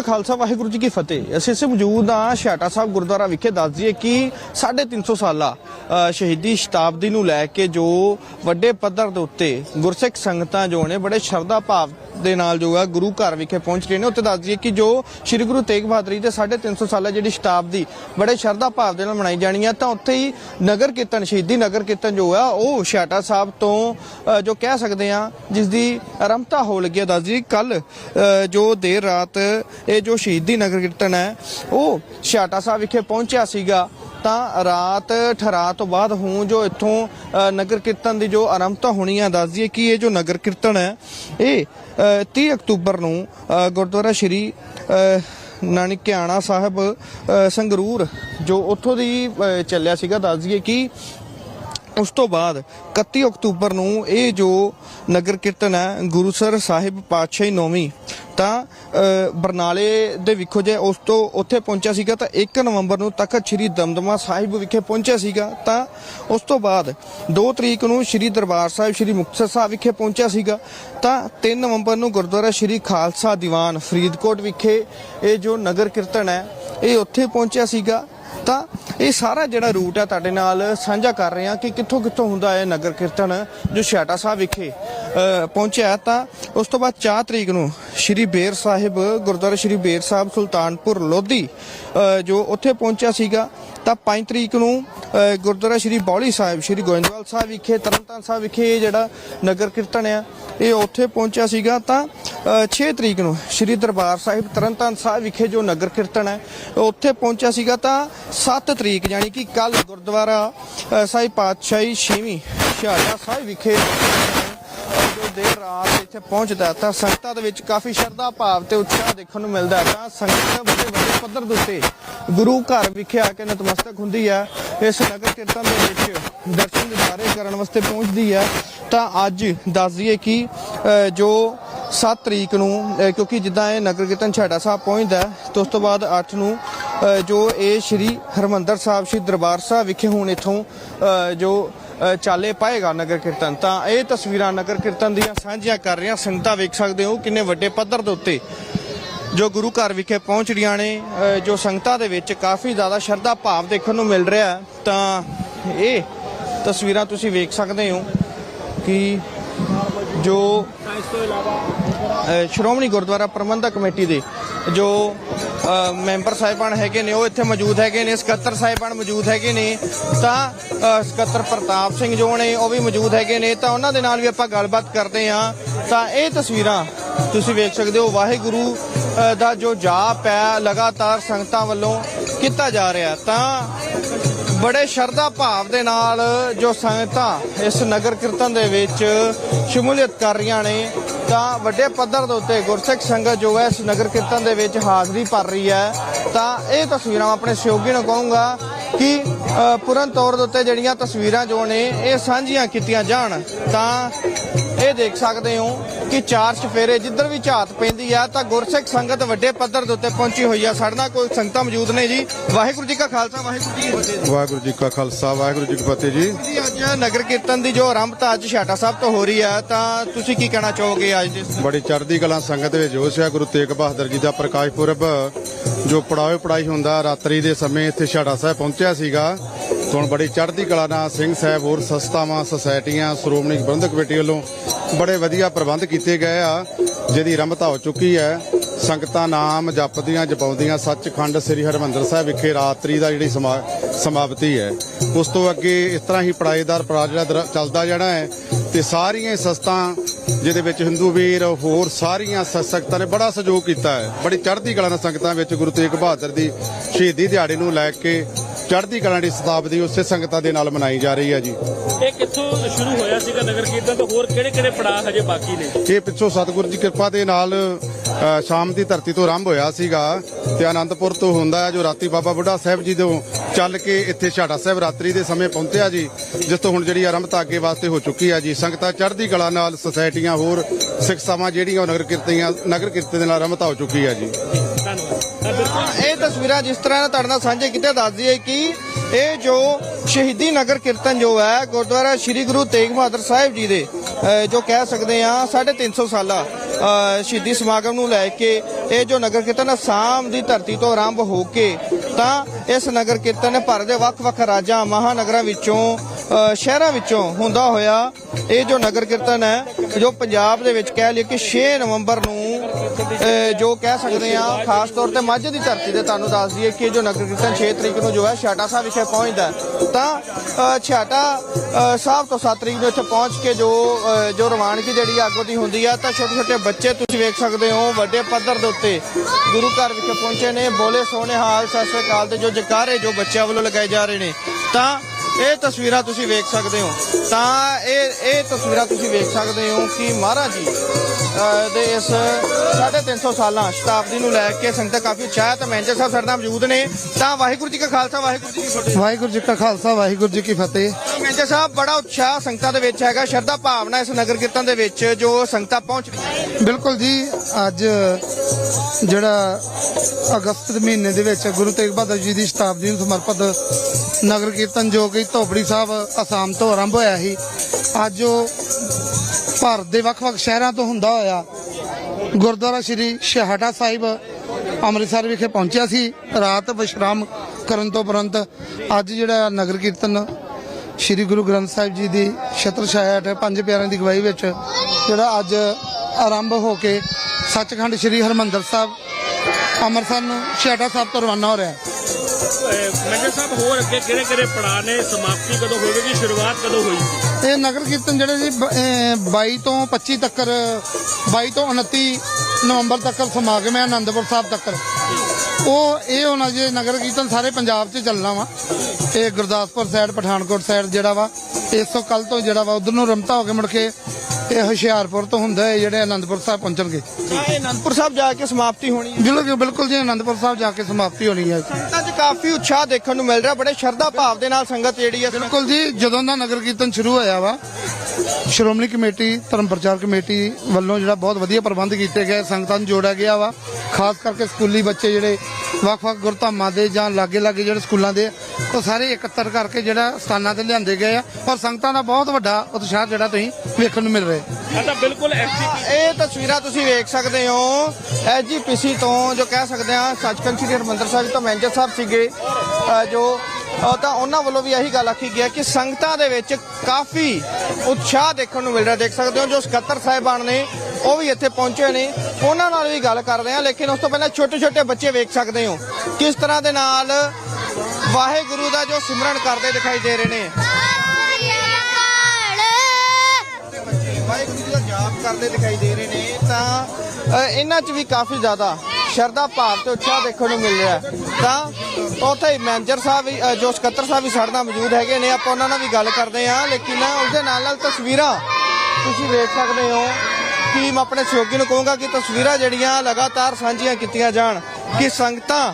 ਕਾ ਖਾਲਸਾ ਵਾਹਿਗੁਰੂ ਜੀ ਕੀ ਫਤਿਹ। ਅਸੀਂ ਇਸੇ ਮੌਜੂਦ ਹਾਂ ਛਾਟਾ ਸਾਹਿਬ ਗੁਰਦੁਆਰਾ ਵਿਖੇ ਦੱਸ ਦਈਏ ਕਿ 350 ਸਾਲਾ ਅ, ਸ਼ਹੀਦੀ ਸ਼ਤਾਬਦੀ ਨੂੰ ਲੈ ਕੇ ਜੋ ਵੱਡੇ ਪੱਧਰ ਦੇ ਉੱਤੇ ਗੁਰਸਿੱਖ ਸੰਗਤਾਂ ਜੋ ਨੇ ਬੜੇ ਸ਼ਰਧਾ ਭਾਵ ਦੇ ਨਾਲ ਜੋ ਹੈ ਗੁਰੂ ਘਰ ਵਿਖੇ ਪਹੁੰਚ ਰਹੇ ਨੇ। ਉੱਥੇ ਦੱਸ ਦਈਏ ਕਿ ਜੋ ਸ੍ਰੀ ਗੁਰੂ ਤੇਗ ਬਹਾਦਰ ਜੀ ਦੇ 350 ਸਾਲਾ ਜਿਹੜੀ ਸ਼ਤਾਬਦੀ ਬੜੇ ਸ਼ਰਧਾ ਭਾਵ ਦੇ ਨਾਲ ਮਨਾਈ ਜਾਣੀ ਹੈ ਤਾਂ ਉੱਥੇ ਹੀ ਨਗਰ ਕੀਰਤਨ, ਸ਼ਹੀਦੀ ਨਗਰ ਕੀਰਤਨ ਜੋ ਹੈ ਉਹ ਛਾਟਾ ਸਾਹਿਬ ਤੋਂ ਜੋ ਕਹਿ ਸਕਦੇ ਆ ਜਿਸ ਦੀ ਆਰੰਭਤਾ ਹੋ ਲੱਗੀ ਹੈ ਦੱਸ ਦਈਏ ਕੱਲ ਜੋ ਦੇਰ ਰਾਤ ਇਹ ਜੋ ਸ਼ਹੀਦੀ ਨਗਰ ਕੀਰਤਨ ਹੈ, ਉਹ ਛਾਟਾ ਸਾਹਿਬ ਵਿਖੇ ਪਹੁੰਚਿਆ ਸੀਗਾ। ਤਾਂ ਰਾਤ ਠਰਾ ਤੋਂ ਬਾਅਦ ਹੁਣ ਜੋ ਇੱਥੋਂ ਨਗਰ ਕੀਰਤਨ ਦੀ ਜੋ ਆਰੰਭਤਾ ਹੋਣੀ ਹੈ ਦੱਸ ਦਈਏ ਕਿ ਇਹ ਜੋ ਨਗਰ ਕੀਰਤਨ ਹੈ ਇਹ ਅ, 30 ਅਕਤੂਬਰ ਨੂੰ ਗੁਰਦੁਆਰਾ ਸ਼੍ਰੀ ਨਾਨਕਿਆਣਾ ਸਾਹਿਬ ਸੰਗਰੂਰ ਜੋ ਉੱਥੋਂ ਦੀ ਚੱਲਿਆ ਸੀਗਾ ਦੱਸ ਦਈਏ ਕਿ ਉਸ ਤੋਂ ਬਾਅਦ 31 ਅਕਤੂਬਰ ਨੂੰ ਇਹ ਜੋ ਨਗਰ ਕੀਰਤਨ ਹੈ ਗੁਰੂਸਰ ਸਾਹਿਬ ਪਾਤਸ਼ਾਹੀ ਨੌਵੀਂ ਤਾਂ ਬਰਨਾਲੇ ਦੇ ਵਿਖੋ ਜੇ ਉਸ ਤੋਂ ਉੱਥੇ ਪਹੁੰਚਿਆ ਸੀਗਾ ਤਾਂ 1 ਨਵੰਬਰ ਨੂੰ ਤਖਤ ਸ੍ਰੀ ਦਮਦਮਾ ਸਾਹਿਬ ਵਿਖੇ ਪਹੁੰਚਿਆ ਸੀਗਾ ਤਾਂ ਉਸ ਤੋਂ ਬਾਅਦ 2 ਤਰੀਕ ਨੂੰ ਸ੍ਰੀ ਦਰਬਾਰ ਸਾਹਿਬ, ਸ੍ਰੀ ਮੁਕਤਸਰ ਸਾਹਿਬ ਵਿਖੇ ਪਹੁੰਚਿਆ ਸੀਗਾ ਤਾਂ 3 ਨਵੰਬਰ ਨੂੰ ਗੁਰਦੁਆਰਾ ਸ੍ਰੀ ਖਾਲਸਾ ਦੀਵਾਨ ਫਰੀਦਕੋਟ ਵਿਖੇ ਇਹ ਜੋ ਨਗਰ ਕੀਰਤਨ ਹੈ, ਇਹ ਉੱਥੇ ਪਹੁੰਚਿਆ ਸੀਗਾ ਤਾਂ ਇਹ ਸਾਰਾ ਜਿਹੜਾ ਰੂਟ ਹੈ ਤੁਹਾਡੇ ਨਾਲ ਸਾਂਝਾ ਕਰ ਰਹੇ ਹਾਂ ਕਿ ਕਿੱਥੋਂ ਕਿੱਥੋਂ ਹੁੰਦਾ ਹੈ ਨਗਰ ਕੀਰਤਨ ਜੋ ਛਿਆਟਾ ਸਾਹਿਬ ਵਿਖੇ ਪਹੁੰਚਿਆ ਤਾਂ ਉਸ ਤੋਂ ਬਾਅਦ 4 ਤਰੀਕ ਨੂੰ ਸ਼੍ਰੀ ਬੇਰ ਸਾਹਿਬ, ਗੁਰਦੁਆਰਾ ਸ਼੍ਰੀ ਬੇਰ ਸਾਹਿਬ, ਸੁਲਤਾਨਪੁਰ ਲੋਧੀ ਜੋ ਉੱਥੇ ਪਹੁੰਚਿਆ ਸੀਗਾ। ਤਾਂ 5 ਤਰੀਕ ਨੂੰ ਗੁਰਦੁਆਰਾ ਸ਼੍ਰੀ ਬੌਲੀ ਸਾਹਿਬ, ਸ਼੍ਰੀ ਗੋਇੰਦਵਾਲ ਸਾਹਿਬ ਵਿਖੇ, ਤਰਨਤਾਰਨ ਸਾਹਿਬ ਵਿਖੇ ਇਹ ਜਿਹੜਾ ਨਗਰ ਕੀਰਤਨ ਆ, ਇਹ ਉੱਥੇ ਪਹੁੰਚਿਆ ਸੀਗਾ। ਤਾਂ 6 ਤਰੀਕ ਨੂੰ ਸ਼੍ਰੀ ਦਰਬਾਰ ਸਾਹਿਬ ਤਰਨਤਾਰਨ ਸਾਹਿਬ ਵਿਖੇ ਜੋ ਨਗਰ ਕੀਰਤਨ ਹੈ ਉੱਥੇ ਪਹੁੰਚਿਆ ਸੀਗਾ ਤਾਂ 7 ਤਰੀਕ, ਯਾਨੀ ਕਿ ਕੱਲ ਗੁਰਦੁਆਰਾ ਸਾਹਿਬ ਪਾਤਸ਼ਾਹੀ ਛੇਵੀਂ ਛਿਆਟਾ ਸਾਹਿਬ ਵਿਖੇ ਜੋ ਦੇਰ ਰਾਤ ਇੱਥੇ ਪਹੁੰਚਦਾ ਤਾਂ ਸੰਗਤਾਂ ਦੇ ਵਿੱਚ ਕਾਫੀ ਸ਼ਰਧਾ ਭਾਵ ਤੇ ਉਤਸ਼ਾਹ ਦੇਖਣ ਨੂੰ ਮਿਲਦਾ ਤਾਂ ਸੰਗਤ ਵੱਡੇ ਵੱਡੇ ਪੱਧਰ ਦੇ ਉੱਤੇ ਗੁਰੂ ਘਰ ਵਿਖੇ ਆ ਕੇ ਨਤਮਸਤਕ ਹੁੰਦੀ ਹੈ। ਇਸ ਨਗਰ ਕੀਰਤਨ ਦੇ ਵਿੱਚ ਦਰਸ਼ਨ ਦਿਦਾਰੇ ਕਰਨ ਵਾਸਤੇ ਪਹੁੰਚਦੀ ਹੈ। ਤਾਂ ਅੱਜ ਦੱਸ ਦਈਏ ਕਿ ਜੋ 7 ਤਰੀਕ ਨੂੰ ਕਿਉਂਕਿ ਜਿੱਦਾਂ ਇਹ ਨਗਰ ਕੀਰਤਨ ਛਾੜਾ ਸਾਹਿਬ ਪਹੁੰਚਦਾ ਹੈ, ਤਾਂ ਉਸ ਤੋਂ ਬਾਅਦ 8 ਨੂੰ ਜੋ ਇਹ ਸ਼੍ਰੀ ਹਰਮੰਦਰ ਸਾਹਿਬ ਸ਼੍ਰੀ ਦਰਬਾਰ ਸਾਹਿਬ ਵਿਖੇ ਹੁਣ ਇਥੋਂ ਜੋ ਚਾਲੇ ਪਾਏਗਾ ਨਗਰ ਕੀਰਤਨ ਤਾਂ ਇਹ ਤਸਵੀਰਾਂ ਨਗਰ ਕੀਰਤਨ ਦੀਆਂ ਸਾਂਝੀਆਂ ਕਰ ਰਹੀਆਂ ਸੰਗਤਾਂ ਵੇਖ ਸਕਦੇ ਹੋ ਕਿੰਨੇ ਵੱਡੇ ਪੱਧਰ ਦੇ ਉੱਤੇ ਜੋ ਗੁਰੂ ਘਰ ਵਿਖੇ ਪਹੁੰਚ ਰਹੀਆਂ ਨੇ ਜੋ ਸੰਗਤਾਂ ਦੇ ਵਿੱਚ ਕਾਫੀ ਜ਼ਿਆਦਾ ਸ਼ਰਧਾ ਭਾਵ ਦੇਖਣ ਨੂੰ ਮਿਲ ਰਿਹਾ ਤਾਂ ਇਹ ਤਸਵੀਰਾਂ ਤੁਸੀਂ ਵੇਖ ਸਕਦੇ ਹੋ ਕਿ ਜੋ ਸ਼੍ਰੋਮਣੀ ਗੁਰਦੁਆਰਾ ਪ੍ਰਬੰਧਕ ਕਮੇਟੀ ਦੇ ਜੋ ਮੈਂਬਰ ਸਾਹਿਬਾਨ ਹੈਗੇ ਨੇ, ਉਹ ਇੱਥੇ ਮੌਜੂਦ ਹੈਗੇ ਨੇ, ਸਕੱਤਰ ਸਾਹਿਬਾਨ ਮੌਜੂਦ ਹੈਗੇ ਨੇ, ਤਾਂ ਸਕੱਤਰ ਪ੍ਰਤਾਪ ਸਿੰਘ ਜੋ ਨੇ, ਉਹ ਵੀ ਮੌਜੂਦ ਹੈਗੇ ਨੇ, ਤਾਂ ਉਹਨਾਂ ਦੇ ਨਾਲ ਵੀ ਆਪਾਂ ਗੱਲਬਾਤ ਕਰਦੇ ਹਾਂ। ਤਾਂ ਇਹ ਤਸਵੀਰਾਂ ਤੁਸੀਂ ਵੇਖ ਸਕਦੇ ਹੋ, ਵਾਹਿਗੁਰੂ ਦਾ ਜੋ ਜਾਪ ਹੈ, ਲਗਾਤਾਰ ਸੰਗਤਾਂ ਵੱਲੋਂ ਕੀਤਾ ਜਾ ਰਿਹਾ ਤਾਂ ਬੜੇ ਸ਼ਰਧਾ ਭਾਵ ਦੇ ਨਾਲ ਜੋ ਸੰਗਤਾਂ ਇਸ ਨਗਰ ਕੀਰਤਨ ਦੇ ਵਿੱਚ ਸ਼ਮੂਲੀਅਤ ਕਰ ਰਹੀਆਂ ਨੇ, ਤਾਂ ਵੱਡੇ ਪੱਧਰ ਦੇ ਉੱਤੇ ਗੁਰਸਿੱਖ ਸੰਗਤ ਜੋ ਹੈ ਇਸ ਨਗਰ ਕੀਰਤਨ ਦੇ ਵਿੱਚ ਹਾਜ਼ਰੀ ਭਰ ਰਹੀ ਹੈ। ਤਾਂ ਇਹ ਤਸਵੀਰਾਂ ਮੈਂ ਆਪਣੇ ਸਹਿਯੋਗੀ ਨੂੰ ਕਹੂੰਗਾ ਕਿ ਪੂਰਨ ਤੌਰ ਦੇ ਉੱਤੇ ਜਿਹੜੀਆਂ ਤਸਵੀਰਾਂ ਜੋ ਨੇ, ਇਹ ਸਾਂਝੀਆਂ ਕੀਤੀਆਂ ਜਾਣ, ਤਾਂ ਇਹ ਦੇਖ ਸਕਦੇ ਹੋ ਕਿ ਚਾਰ ਚਫੇਰੇ ਜਿੱਧਰ ਵੀ ਝਾਤ ਪੈਂਦੀ ਆ ਤਾਂ ਗੁਰਸਿੱਖ ਸੰਗਤ ਵੱਡੇ ਪੱਧਰ ਦੇ ਉੱਤੇ ਪਹੁੰਚੀ ਹੋਈ ਆ। ਸਾਡੇ ਨਾਲ ਕੋਈ ਸੰਗਤਾਂ ਮੌਜੂਦ ਨੇ ਜੀ। ਵਾਹਿਗੁਰੂ ਜੀ ਕਾ ਖਾਲਸਾ ਵਾਹਿਗੁਰੂ ਜੀ ਕੀ ਫਤਿਹ ਵਾਹਿਗੁਰੂ ਜੀ ਕਾ ਖਾਲਸਾ ਵਾਹਿਗੁਰੂ ਜੀ ਕੀ ਫਤਿਹ ਜੀ। ਜੀ ਅੱਜ ਨਗਰ ਕੀਰਤਨ ਦੀ ਜੋ ਆਰੰਭਤਾ ਅੱਜ ਛਾਟਾ ਸਾਹਿਬ ਤੋਂ ਹੋ ਰਹੀ ਹੈ ਤਾਂ ਤੁਸੀਂ ਕੀ ਕਹਿਣਾ ਚਾਹੋਗੇ ਅੱਜ ਦੇ ਬੜੀ ਚੜ੍ਹਦੀ ਕਲਾ ਸੰਗਤ ਵਿੱਚ ਜੋਸ਼ ਹੈ ਗੁਰੂ ਤੇਗ ਬਹਾਦਰ ਜੀ ਦਾ ਪ੍ਰਕਾਸ਼ ਪੁਰਬ ਜੋ ਪੜਾਵੇ ਪੜਾਈ ਹੁੰਦਾ ਰਾਤਰੀ ਦੇ ਸਮੇਂ ਇੱਥੇ ਛਾੜਾ ਸਾਹਿਬ ਪਹੁੰਚਿਆ ਸੀਗਾ। ਹੁਣ ਬੜੀ ਚੜ੍ਹਦੀ ਕਲਾ ਨਾਲ ਸਿੰਘ ਸਾਹਿਬ ਹੋਰ ਸੰਸਥਾਵਾਂ, ਸੁਸਾਇਟੀਆਂ, ਸ਼੍ਰੋਮਣੀ ਪ੍ਰਬੰਧਕ ਕਮੇਟੀ ਵੱਲੋਂ ਬੜੇ ਵਧੀਆ ਪ੍ਰਬੰਧ ਕੀਤੇ ਗਏ ਆ, ਜਿਹਦੀ ਆਰੰਭਤਾ ਹੋ ਚੁੱਕੀ ਹੈ। ਸੰਗਤਾਂ ਨਾਮ ਜਪਦੀਆਂ, ਜਪਾਉਂਦੀਆਂ, ਸੱਚਖੰਡ ਸ੍ਰੀ ਹਰਿਮੰਦਰ ਸਾਹਿਬ ਵਿਖੇ ਰਾਤਰੀ ਦਾ ਜਿਹੜੀ ਸਮਾ- ਸਮਾਪਤੀ ਹੈ। ਉਸ ਤੋਂ ਅੱਗੇ ਇਸ ਤਰ੍ਹਾਂ ਹੀ ਪੜਾਏਦਾਰ ਪੜਾ ਜਿਹੜਾ ਦਰ- ਚੱਲਦਾ ਜਾਣਾ ਹੈ ਤੇ ਸਾਰੀਆਂ ਹੀ ਸੰਸਥਾਂ, ਜਿਹਦੇ ਵਿੱਚ ਹਿੰਦੂ ਵੀਰ, ਹੋਰ ਸਾਰੀਆਂ ਸ- ਸੰਗਤਾਂ ਨੇ ਬੜਾ ਸਹਿਯੋਗ ਕੀਤਾ ਹੈ। ਬੜੀ ਚੜ੍ਹਦੀ ਕਲਾ ਨਾਲ ਸੰਗਤਾਂ ਵਿੱਚ ਗੁਰੂ ਤੇਗ ਬਹਾਦਰ ਦੀ ਸ਼ਹੀਦੀ ਦਿਹਾੜੇ ਨੂੰ ਲੈ ਕੇ ਚੜ੍ਹਦੀ ਕਲਾ ਦੀ ਸ਼ਤਾਬਦੀ ਉਸੇ ਸੰਗਤਾਂ ਦੇ ਨਾਲ ਮਨਾਈ ਜਾ ਰਹੀ ਹੈ ਜੀ। ਇਹ ਕਿੱਥੋਂ ਸ਼ੁਰੂ ਹੋਇਆ ਸੀਗਾ ਨਗਰ ਕੀਰਤਨ? ਤੇ ਹੋਰ ਕਿਹੜੇ ਕਿਹੜੇ ਪੜਾਅ ਹਜੇ ਬਾਕੀ ਨੇ? ਇਹ ਪਿੱਛੋਂ ਸਤਿਗੁਰੂ ਦੀ ਕਿਰਪਾ ਦੇ ਨਾਲ ਸ਼ਾਮ ਦੀ ਧਰਤੀ ਤੋਂ ਆਰੰਭ ਹੋਇਆ ਸੀਗਾ ਤੇ ਆਨੰਦਪੁਰ ਤੋਂ ਹੁੰਦਾ ਹੈ ਜੋ ਰਾਤੀ ਬਾਬਾ ਬੁੱਢਾ ਸਾਹਿਬ ਜੀ ਤੋਂ ਚੱਲ ਕੇ ਇੱਥੇ ਛਾੜਾ ਸਾਹਿਬ ਰਾਤਰੀ ਦੇ ਸਮੇਂ ਪਹੁੰਚਿਆ ਜੀ ਜਿਸ ਤੋਂ ਹੁਣ ਜਿਹੜੀ ਆਰੰਭਤਾ ਅੱਗੇ ਵਾਸਤੇ ਹੋ ਚੁੱਕੀ ਹੈ ਜੀ। ਸੰਗਤਾਂ ਚੜ੍ਹਦੀ ਕਲਾ ਨਾਲ ਸੁਸਾਇਟੀਆਂ ਹੋਰ ਸਿੱਖ ਸਮਾਂ ਜਿਹੜੀਆਂ ਉਹ ਨਗਰ ਕੀਰਤਨੀਆਂ ਨਗਰ ਕੀਰਤਨ ਦੇ ਨਾਲ ਆਰੰਭਤਾ ਹੋ ਚੁੱਕੀ ਹੈ ਜੀ। ਧੰਨਵਾਦ। ਇਹ ਤਸਵੀਰਾਂ ਜਿਸ ਤਰ੍ਹਾਂ ਤੁਹਾਡੇ ਨਾਲ ਸਾਂਝੇ ਕੀਤੇ ਦੱਸ ਦਈਏ ਕਿ ਇਹ ਜੋ ਸ਼ਹੀਦੀ ਨਗਰ ਕੀਰਤਨ ਜੋ ਹੈ ਗੁਰਦੁਆਰਾ ਸ੍ਰੀ ਗੁਰੂ ਤੇਗ ਬਹਾਦਰ ਸਾਹਿਬ ਜੀ ਦੇ ਜੋ ਕਹਿ ਸਕਦੇ ਆ 350 ਸਾਲਾ ਅ, ਸ਼ਹੀਦੀ ਸਮਾਗਮ ਨੂੰ ਲੈ ਕੇ ਇਹ ਜੋ ਨਗਰ ਕੀਰਤਨ ਅਸਾਮ ਦੀ ਧਰਤੀ ਤੋਂ ਆਰੰਭ ਹੋ ਕੇ ਤਾਂ ਇਸ ਨਗਰ ਕੀਰਤਨ ਨੇ ਭਾਰਤ ਦੇ ਵੱਖ-ਵੱਖ ਰਾਜਾਂ ਮਹਾਨਗਰਾਂ ਵਿੱਚੋਂ ਸ਼ਹਿਰਾਂ ਵਿੱਚੋਂ ਹੁੰਦਾ ਹੋਇਆ ਇਹ ਜੋ ਨਗਰ ਕੀਰਤਨ ਹੈ ਜੋ ਪੰਜਾਬ ਦੇ ਵਿੱਚ ਕਹਿ ਲਈਏ ਕਿ 6 ਨਵੰਬਰ ਨੂੰ ਜੋ ਕਹਿ ਸਕਦੇ ਆ ਖਾਸ ਤੌਰ ਤੇ ਮਾਝੇ ਦੀ ਧਰਤੀ ਤੇ ਤੁਹਾਨੂੰ ਦੱਸ ਦਈਏ ਕਿ ਜੋ ਨਗਰ ਕੀਰਤਨ 6 ਤਰੀਕ ਨੂੰ ਜੋ ਹੈ ਛਾਟਾ ਸਾਹਿਬ ਵਿਖੇ ਪਹੁੰਚਦਾ ਤਾਂ ਅ, ਛਾਟਾ ਸਾਹਿਬ ਤੋਂ 7 ਤਰੀਕ ਨੂੰ ਇੱਥੇ ਪਹੁੰਚ ਕੇ ਜੋ ਜੋ ਰਵਾਨਗੀ ਜਿਹੜੀ ਆ ਅੱਗੋਂ ਦੀ ਹੁੰਦੀ ਆ ਤਾਂ ਛੋਟੇ ਛੋਟੇ ਬੱਚੇ ਤੁਸੀਂ ਵੇਖ ਸਕਦੇ ਹੋ ਵੱਡੇ ਪੱਧਰ ਦੇ ਉੱਤੇ ਗੁਰੂ ਘਰ ਵਿਖੇ ਪਹੁੰਚੇ ਨੇ ਬੋਲੇ ਸੋਹਣੇ ਹਾਲ ਸਤਿ ਸ੍ਰੀ ਅਕਾਲ ਦੇ ਜੋ ਜਕਾਰੇ ਜੋ ਬੱਚਿਆਂ ਵੱਲੋਂ ਲਗਾਏ ਜਾ ਰਹੇ ਨੇ। ਤਾਂ ਇਹ ਤਸਵੀਰਾਂ ਤੁਸੀਂ ਵੇਖ ਸਕਦੇ ਹੋ। ਤਾਂ ਇਹ ਇਹ ਤਸਵੀਰਾਂ ਤੁਸੀਂ ਵੇਖ ਸਕਦੇ ਹੋ ਕਿ ਮਹਾਰਾਜ ਜੀ ਦੇ ਇਸ 350 ਸਾਲਾਂ ਸ਼ਤਾਬਦੀ ਨੂੰ ਲੈ ਕੇ ਸੰਗਤਾਂ ਕਾਫੀ ਉਤਸ਼ਾਹ ਹੈ। ਤਾਂ ਮੈਨੇਜਰ ਸਾਹਿਬ ਸਾਡੇ ਨਾਲ ਮੌਜੂਦ ਨੇ। ਤਾਂ ਵਾਹਿਗੁਰੂ ਜੀ ਕਾ ਖਾਲਸਾ ਵਾਹਿਗੁਰੂ ਜੀ ਕੀ ਫਤਿਹ। ਵਾਹਿਗੁਰੂ ਜੀ ਕਾ ਖਾਲਸਾ ਵਾਹਿਗੁਰੂ ਜੀ ਕੀ ਫਤਿਹ। ਮੈਨੇਜਰ ਸਾਹਿਬ ਬੜਾ ਉਤਸ਼ਾਹ ਸੰਗਤਾਂ ਦੇ ਵਿੱਚ ਹੈਗਾ। ਸ਼ਰਧਾ ਭਾਵਨਾ ਇਸ ਨਗਰ ਕੀਰਤਨ ਦੇ ਵਿੱਚ ਜੋ ਸੰਗਤਾਂ ਪਹੁੰਚ ਬਿਲਕੁਲ ਜੀ ਅੱਜ ਜਿਹੜਾ ਅਗਸਤ ਦੇ ਮਹੀਨੇ ਦੇ ਵਿੱਚ ਗੁਰੂ ਤੇਗ ਬਹਾਦਰ ਜੀ ਦੀ ਸ਼ਤਾਬਦੀ ਨੂੰ ਸਮਰਪਿਤ ਨਗਰ ਕੀਰਤਨ ਜੋ ਕਿ ਧੋਬੜੀ ਸਾਹਿਬ ਅਸਾਮ ਤੋਂ ਆਰੰਭ ਹੋਇਆ ਸੀ। ਅੱਜ ਉਹ ਭਾਰਤ ਦੇ ਵੱਖ-ਵੱਖ ਸ਼ਹਿਰਾਂ ਤੋਂ ਹੁੰਦਾ ਹੋਇਆ ਗੁਰਦੁਆਰਾ ਸ੍ਰੀ ਸ਼ਹਾਟਾ ਸਾਹਿਬ ਅੰਮ੍ਰਿਤਸਰ ਵਿਖੇ ਪਹੁੰਚਿਆ ਸੀ। ਰਾਤ ਵਿਸ਼ਰਾਮ ਕਰਨ ਤੋਂ ਉਪਰੰਤ ਅੱਜ ਜਿਹੜਾ ਨਗਰ ਕੀਰਤਨ ਸ੍ਰੀ ਗੁਰੂ ਗ੍ਰੰਥ ਸਾਹਿਬ ਜੀ ਦੀ ਛਤਰ ਛਾਇਆ ਹੇਠ ਪੰਜ ਪਿਆਰਿਆਂ ਦੀ ਗਵਾਹੀ ਵਿੱਚ ਜਿਹੜਾ ਅੱਜ ਆਰੰਭ ਹੋ ਕੇ ਸੱਚਖੰਡ ਸ੍ਰੀ ਹਰਮੰਦਰ ਸਾਹਿਬ ਅੰਮ੍ਰਿਤਸਰ ਨੂੰ ਛੇਟਾ ਸਾਹਿਬ ਤੋਂ ਰਵਾਨਾ ਹੋ ਰਿਹਾ ਹੈ। ਮੈਨੇਜਰ ਸਾਹਿਬ ਹੋਰ ਅੱਗੇ ਕਿਹੜੇ ਕਿਹੜੇ ਪੜਾਅ ਨੇ? ਸਮਾਪਤੀ ਕਦੋਂ ਹੋਵੇਗੀ? ਸ਼ੁਰੂਆਤ ਕਦੋਂ ਹੋਈ ਇਹ ਨਗਰ ਕੀਰਤਨ ਜਿਹੜੇ ਜੀ ਬ- ਅਹ 22 ਤੋਂ 25 ਤੱਕ 22 ਤੋਂ 29 ਨਵੰਬਰ ਤੱਕ ਸਮਾਗਮ ਹੈ, ਆਨੰਦਪੁਰ ਸਾਹਿਬ ਤੱਕ ਉਹ, ਇਹ ਹੋਣਾ ਜੀ ਨਗਰ ਕੀਰਤਨ ਸਾਰੇ ਪੰਜਾਬ 'ਚ ਚੱਲਣਾ ਵਾ। ਇਹ ਗੁਰਦਾਸਪੁਰ ਸਾਈਡ ਪਠਾਨਕੋਟ ਸਾਈਡ ਜਿਹੜਾ ਵਾ, ਇਸ ਤੋਂ ਕੱਲ ਤੋਂ ਜਿਹੜਾ ਵਾ, ਉਧਰ ਨੂੰ ਰਮਤਾ ਹੋ ਕੇ ਮੁੜ ਕੇ ਇਹ ਹੁਸ਼ਿਆਰਪੁਰ ਤੋਂ ਹੁੰਦਾ ਹੈ ਜਿਹੜੇ ਆਨੰਦਪੁਰ ਸਾਹਿਬ ਪਹੁੰਚਣਗੇ। ਇਹ ਅਨੰਦਪੁਰ ਸਾਹਿਬ ਜਾ ਕੇ ਸਮਾਪਤੀ ਹੋਣੀ ਹੈ। ਬਿਲਕੁਲ ਬਿਲਕੁਲ ਜੀ ਆਨੰਦਪੁਰ ਸਾਹਿਬ ਜਾ ਕੇ ਸਮਾਪਤੀ ਹੋਣੀ ਹੈ। ਸੰਗਤਾਂ 'ਚ ਕਾਫੀ ਉਤਸ਼ਾਹ ਦੇਖਣ ਨੂੰ ਮਿਲ ਰਿਹਾ ਬੜੇ ਸ਼ਰਧਾ ਭਾਵ ਦੇ ਨਾਲ ਸੰਗਤ ਜਿਹੜੀ ਹੈ ਬਿਲਕੁਲ ਜੀ ਜਦੋਂ ਦਾ ਨਗਰ ਕੀਰਤਨ ਸ਼ੁਰੂ ਹੋਇਆ ਵਾ ਸ਼੍ਰੋਮਣੀ ਕਮੇਟੀ ਧਰਮ ਪ੍ਰਚਾਰ ਕਮੇਟੀ ਵੱਲੋਂ ਜਿਹੜਾ ਬਹੁਤ ਵਧੀਆ ਪ੍ਰਬੰਧ ਕੀਤੇ ਗਏ ਸੰਗਤਾਂ ਨੂੰ ਜੋੜਿਆ ਗਿਆ ਵਾ ਖਾਸ ਕਰਕੇ ਸਕੂਲੀ ਬੱਚੇ ਜਿਹੜੇ ਵੱਖ-ਵੱਖ ਗੁਰਧਾਮਾਂ ਦੇ ਜਾਂ ਲਾਗੇ-ਲਾਗੇ ਜਿਹੜੇ ਸਕੂਲਾਂ ਦੇ ਆ, ਉਹ ਸਾਰੇ ਇਕੱਤਰ ਕਰਕੇ ਜਿਹੜਾ ਸਥਾਨਾਂ ਤੇ ਲਿਆਂਦੇ ਗਏ ਆ ਔਰ ਸੰਗਤਾਂ ਦਾ ਬਹੁਤ ਵੱਡਾ ਉਤਸ਼ਾਹ ਜਿਹੜਾ ਤੁਸੀਂ ਵੇਖਣ ਨੂੰ ਮਿਲ ਰਿਹਾ। ਇਹ ਤਾਂ ਬਿਲਕੁਲ ਇਹ ਤਸਵੀਰਾਂ ਤੁਸੀਂ ਵੇਖ ਸਕਦੇ ਹੋ। ਐਜੀਪੀਸੀ ਤੋਂ ਜੋ ਕਹਿ ਸਕਦੇ ਆ ਸੱਚਖੰਡ ਸ੍ਰੀ ਹਰਿਮੰਦਰ ਸਾਹਿਬ ਤੋਂ ਮੈਨੇਜਰ ਸਾਹਿਬ ਸੀਗੇ ਅ, ਜੋ ਅ, ਤਾਂ ਉਹਨਾਂ ਵੱਲੋਂ ਵੀ ਇਹੀ ਗੱਲ ਆਖੀ ਗਿਆ ਕਿ ਸੰਗਤਾਂ ਦੇ ਵਿੱਚ ਕਾਫੀ ਉਤਸ਼ਾਹ ਦੇਖਣ ਨੂੰ ਮਿਲ ਰਿਹਾ। ਦੇਖ ਸਕਦੇ ਹੋ ਜੋ ਸਕੱਤਰ ਸਾਹਿਬਾਨ ਨੇ ਉਹ ਵੀ ਇੱਥੇ ਪਹੁੰਚੇ ਨੇ। ਉਹਨਾਂ ਨਾਲ ਵੀ ਗੱਲ ਕਰਦੇ ਆ ਲੇਕਿਨ ਉਸ ਤੋਂ ਪਹਿਲਾਂ ਛੋਟੇ ਛੋਟੇ ਬੱਚੇ ਵੇਖ ਸਕਦੇ ਹੋ। ਕਿਸ ਤਰ੍ਹਾਂ ਦੇ ਨਾਲ ਵਾਹਿਗੁਰੂ ਦਾ ਜੋ ਸਿਮਰਨ ਕਰਦੇ ਦਿਖਾਈ ਦੇ ਰਹੇ ਨੇ। ਵਾਹਿਗੁਰੂ ਜੀ ਦਾ ਜਾਪ ਕਰਦੇ ਦਿਖਾਈ ਦੇ ਰਹੇ ਨੇ ਤਾਂ ਅ, ਇਹਨਾਂ 'ਚ ਵੀ ਕਾਫੀ ਜ਼ਿਆਦਾ ਸ਼ਰਧਾ ਭਾਵ ਤੇ ਉਤਸ਼ਾਹ ਦੇਖਣ ਨੂੰ ਮਿਲ ਰਿਹਾ ਹੈ। ਤਾਂ ਉੱਥੇ ਹੀ ਮੈਨੇਜਰ ਸਾਹਿਬ ਵੀ ਅ, ਜੋ ਸਕੱਤਰ ਸਾਹਿਬ ਵੀ ਸਾਡੇ ਨਾਲ ਮੌਜੂਦ ਹੈਗੇ ਨੇ ਆਪਾਂ ਉਹਨਾਂ ਨਾਲ ਵੀ ਗੱਲ ਕਰਦੇ ਹਾਂ ਲੇਕਿਨ ਉਸਦੇ ਨਾਲ ਨਾਲ ਤਸਵੀਰਾਂ ਤੁਸੀਂ ਵੇਖ ਸਕਦੇ ਹੋ ਕਿ ਮੈਂ ਆਪਣੇ ਸਹਿਯੋਗੀ ਨੂੰ ਕਹੂੰਗਾ ਕਿ ਤਸਵੀਰਾਂ ਜਿਹੜੀਆਂ ਲਗਾਤਾਰ ਸਾਂਝੀਆਂ ਕੀਤੀਆਂ ਜਾਣ ਕਿ ਸੰਗਤਾਂ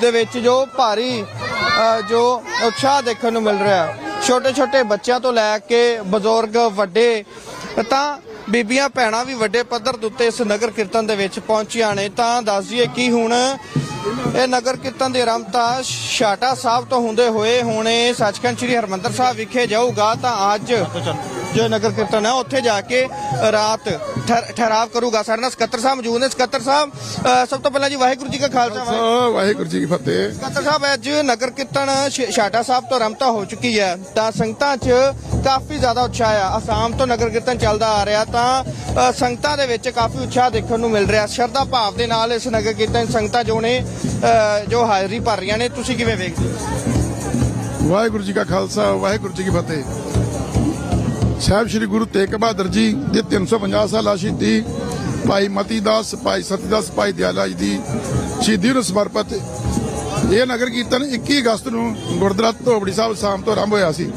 ਦੇ ਵਿੱਚ ਜੋ ਭਾਰੀ ਅ, ਜੋ ਉਤਸ਼ਾਹ ਦੇਖਣ ਨੂੰ ਮਿਲ ਰਿਹਾ ਛੋਟੇ ਛੋਟੇ ਬੱਚਿਆਂ ਤੋਂ ਲੈ ਕੇ ਬਜ਼ੁਰਗ ਵੱਡੇ ਤਾਂ ਬੀਬੀਆਂ ਭੈਣਾਂ ਵੀ ਵੱਡੇ ਪੱਧਰ ਦੇ ਉੱਤੇ ਇਸ ਨਗਰ ਕੀਰਤਨ ਦੇ ਵਿੱਚ ਪਹੁੰਚੀਆਂ ਨੇ। ਤਾਂ ਦੱਸ ਦਈਏ ਕਿ ਹੁਣ ਇਹ ਨਗਰ ਕੀਰਤਨ ਦੀ ਆਰੰਭਤਾ ਛਾਟਾ ਸਾਹਿਬ ਤੋਂ ਹੁੰਦੇ ਹੋਏ ਹੁਣੇ ਸੱਚਖੰਡ ਸ੍ਰੀ ਹਰਮੰਦਰ ਸਾਹਿਬ ਵਿਖੇ ਜਾਊਗਾ। ਤਾਂ ਅੱਜ ਜੋ ਨਗਰ ਕੀਰਤਨ ਹੈ। ਉੱਥੇ ਜਾ ਕੇ ਰਾਤ ਠਹਿਰ- ਠਹਿਰਾਵ ਕਰੂਗਾ ਸਾਡੇ ਨਾਲ ਸਕੱਤਰ ਸਾਹਿਬ ਮੌਜੂਦ ਨੇ। ਸਕੱਤਰ ਸਾਹਿਬ ਸਭ ਤੋਂ ਪਹਿਲਾਂ ਜੀ ਵਾਹਿਗੁਰੂ ਜੀ ਕਾ ਖਾਲਸਾ ਵਾਹਿਗੁਰੂ ਜੀ ਕੀ ਫਤਿਹ। ਸਕੱਤਰ ਸਾਹਿਬ ਅੱਜ ਨਗਰ ਕੀਰਤਨ ਛਾਟਾ ਸਾਹਿਬ ਤੋਂ ਰਮਤਾ ਹੋ ਚੁੱਕੀ ਹੈ। ਤਾਂ ਸੰਗਤਾਂ 'ਚ ਕਾਫੀ ਜ਼ਿਆਦਾ ਉਤਸ਼ਾਹ ਆ। ਅਸਾਮ ਤੋਂ ਨਗਰ ਕੀਰਤਨ ਚੱਲਦਾ ਆ ਰਿਹਾ ਤਾਂ ਸੰਗਤਾਂ ਦੇ ਵਿੱਚ ਕਾਫੀ ਉਤਸ਼ਾਹ ਦੇਖਣ ਨੂੰ ਮਿਲ ਰਿਹਾ। ਸ਼ਰਧਾ ਭਾਵ ਦੇ ਨਾਲ ਇਸ ਨਗਰ ਕੀਰਤਨ ਸੰਗਤਾਂ ਜੋ ਨੇ ਜੋ ਹਾਜ਼ਰੀ ਭਰ ਰਹੀਆਂ ਨੇ। ਤੁਸੀਂ ਕਿਵੇਂ ਵੇਖਦੇ ਹੋ? ਵਾਹਿਗੁਰੂ ਜੀ ਕਾ ਖਾਲਸਾ ਵਾਹਿਗੁਰੂ ਜੀ ਕੀ ਫਤਿਹ। ਸਾਹਿਬ ਸ੍ਰੀ ਗੁਰੂ ਤੇਗ ਬਹਾਦਰ ਜੀ ਦੇ 350 ਸਾਲਾ ਸ਼ਹੀਦੀ ਭਾਈ ਮਤੀ ਦਾਸ ਭਾਈ ਸਤੀਦਾਸ, ਭਾਈ ਦਿਆਲਾ ਜੀ ਦੀ ਸ਼ਹੀਦੀ ਨੂੰ ਸਮਰਪਿਤ ਇਹ ਨਗਰ ਕੀਰਤਨ 21 ਅਗਸਤ ਨੂੰ ਗੁਰਦੁਆਰਾ ਧੋਬੜੀ ਸਾਹਿਬ ਸ਼ਾਮ ਤੋਂ ਆਰੰਭ ਹੋਇਆ ਸੀ,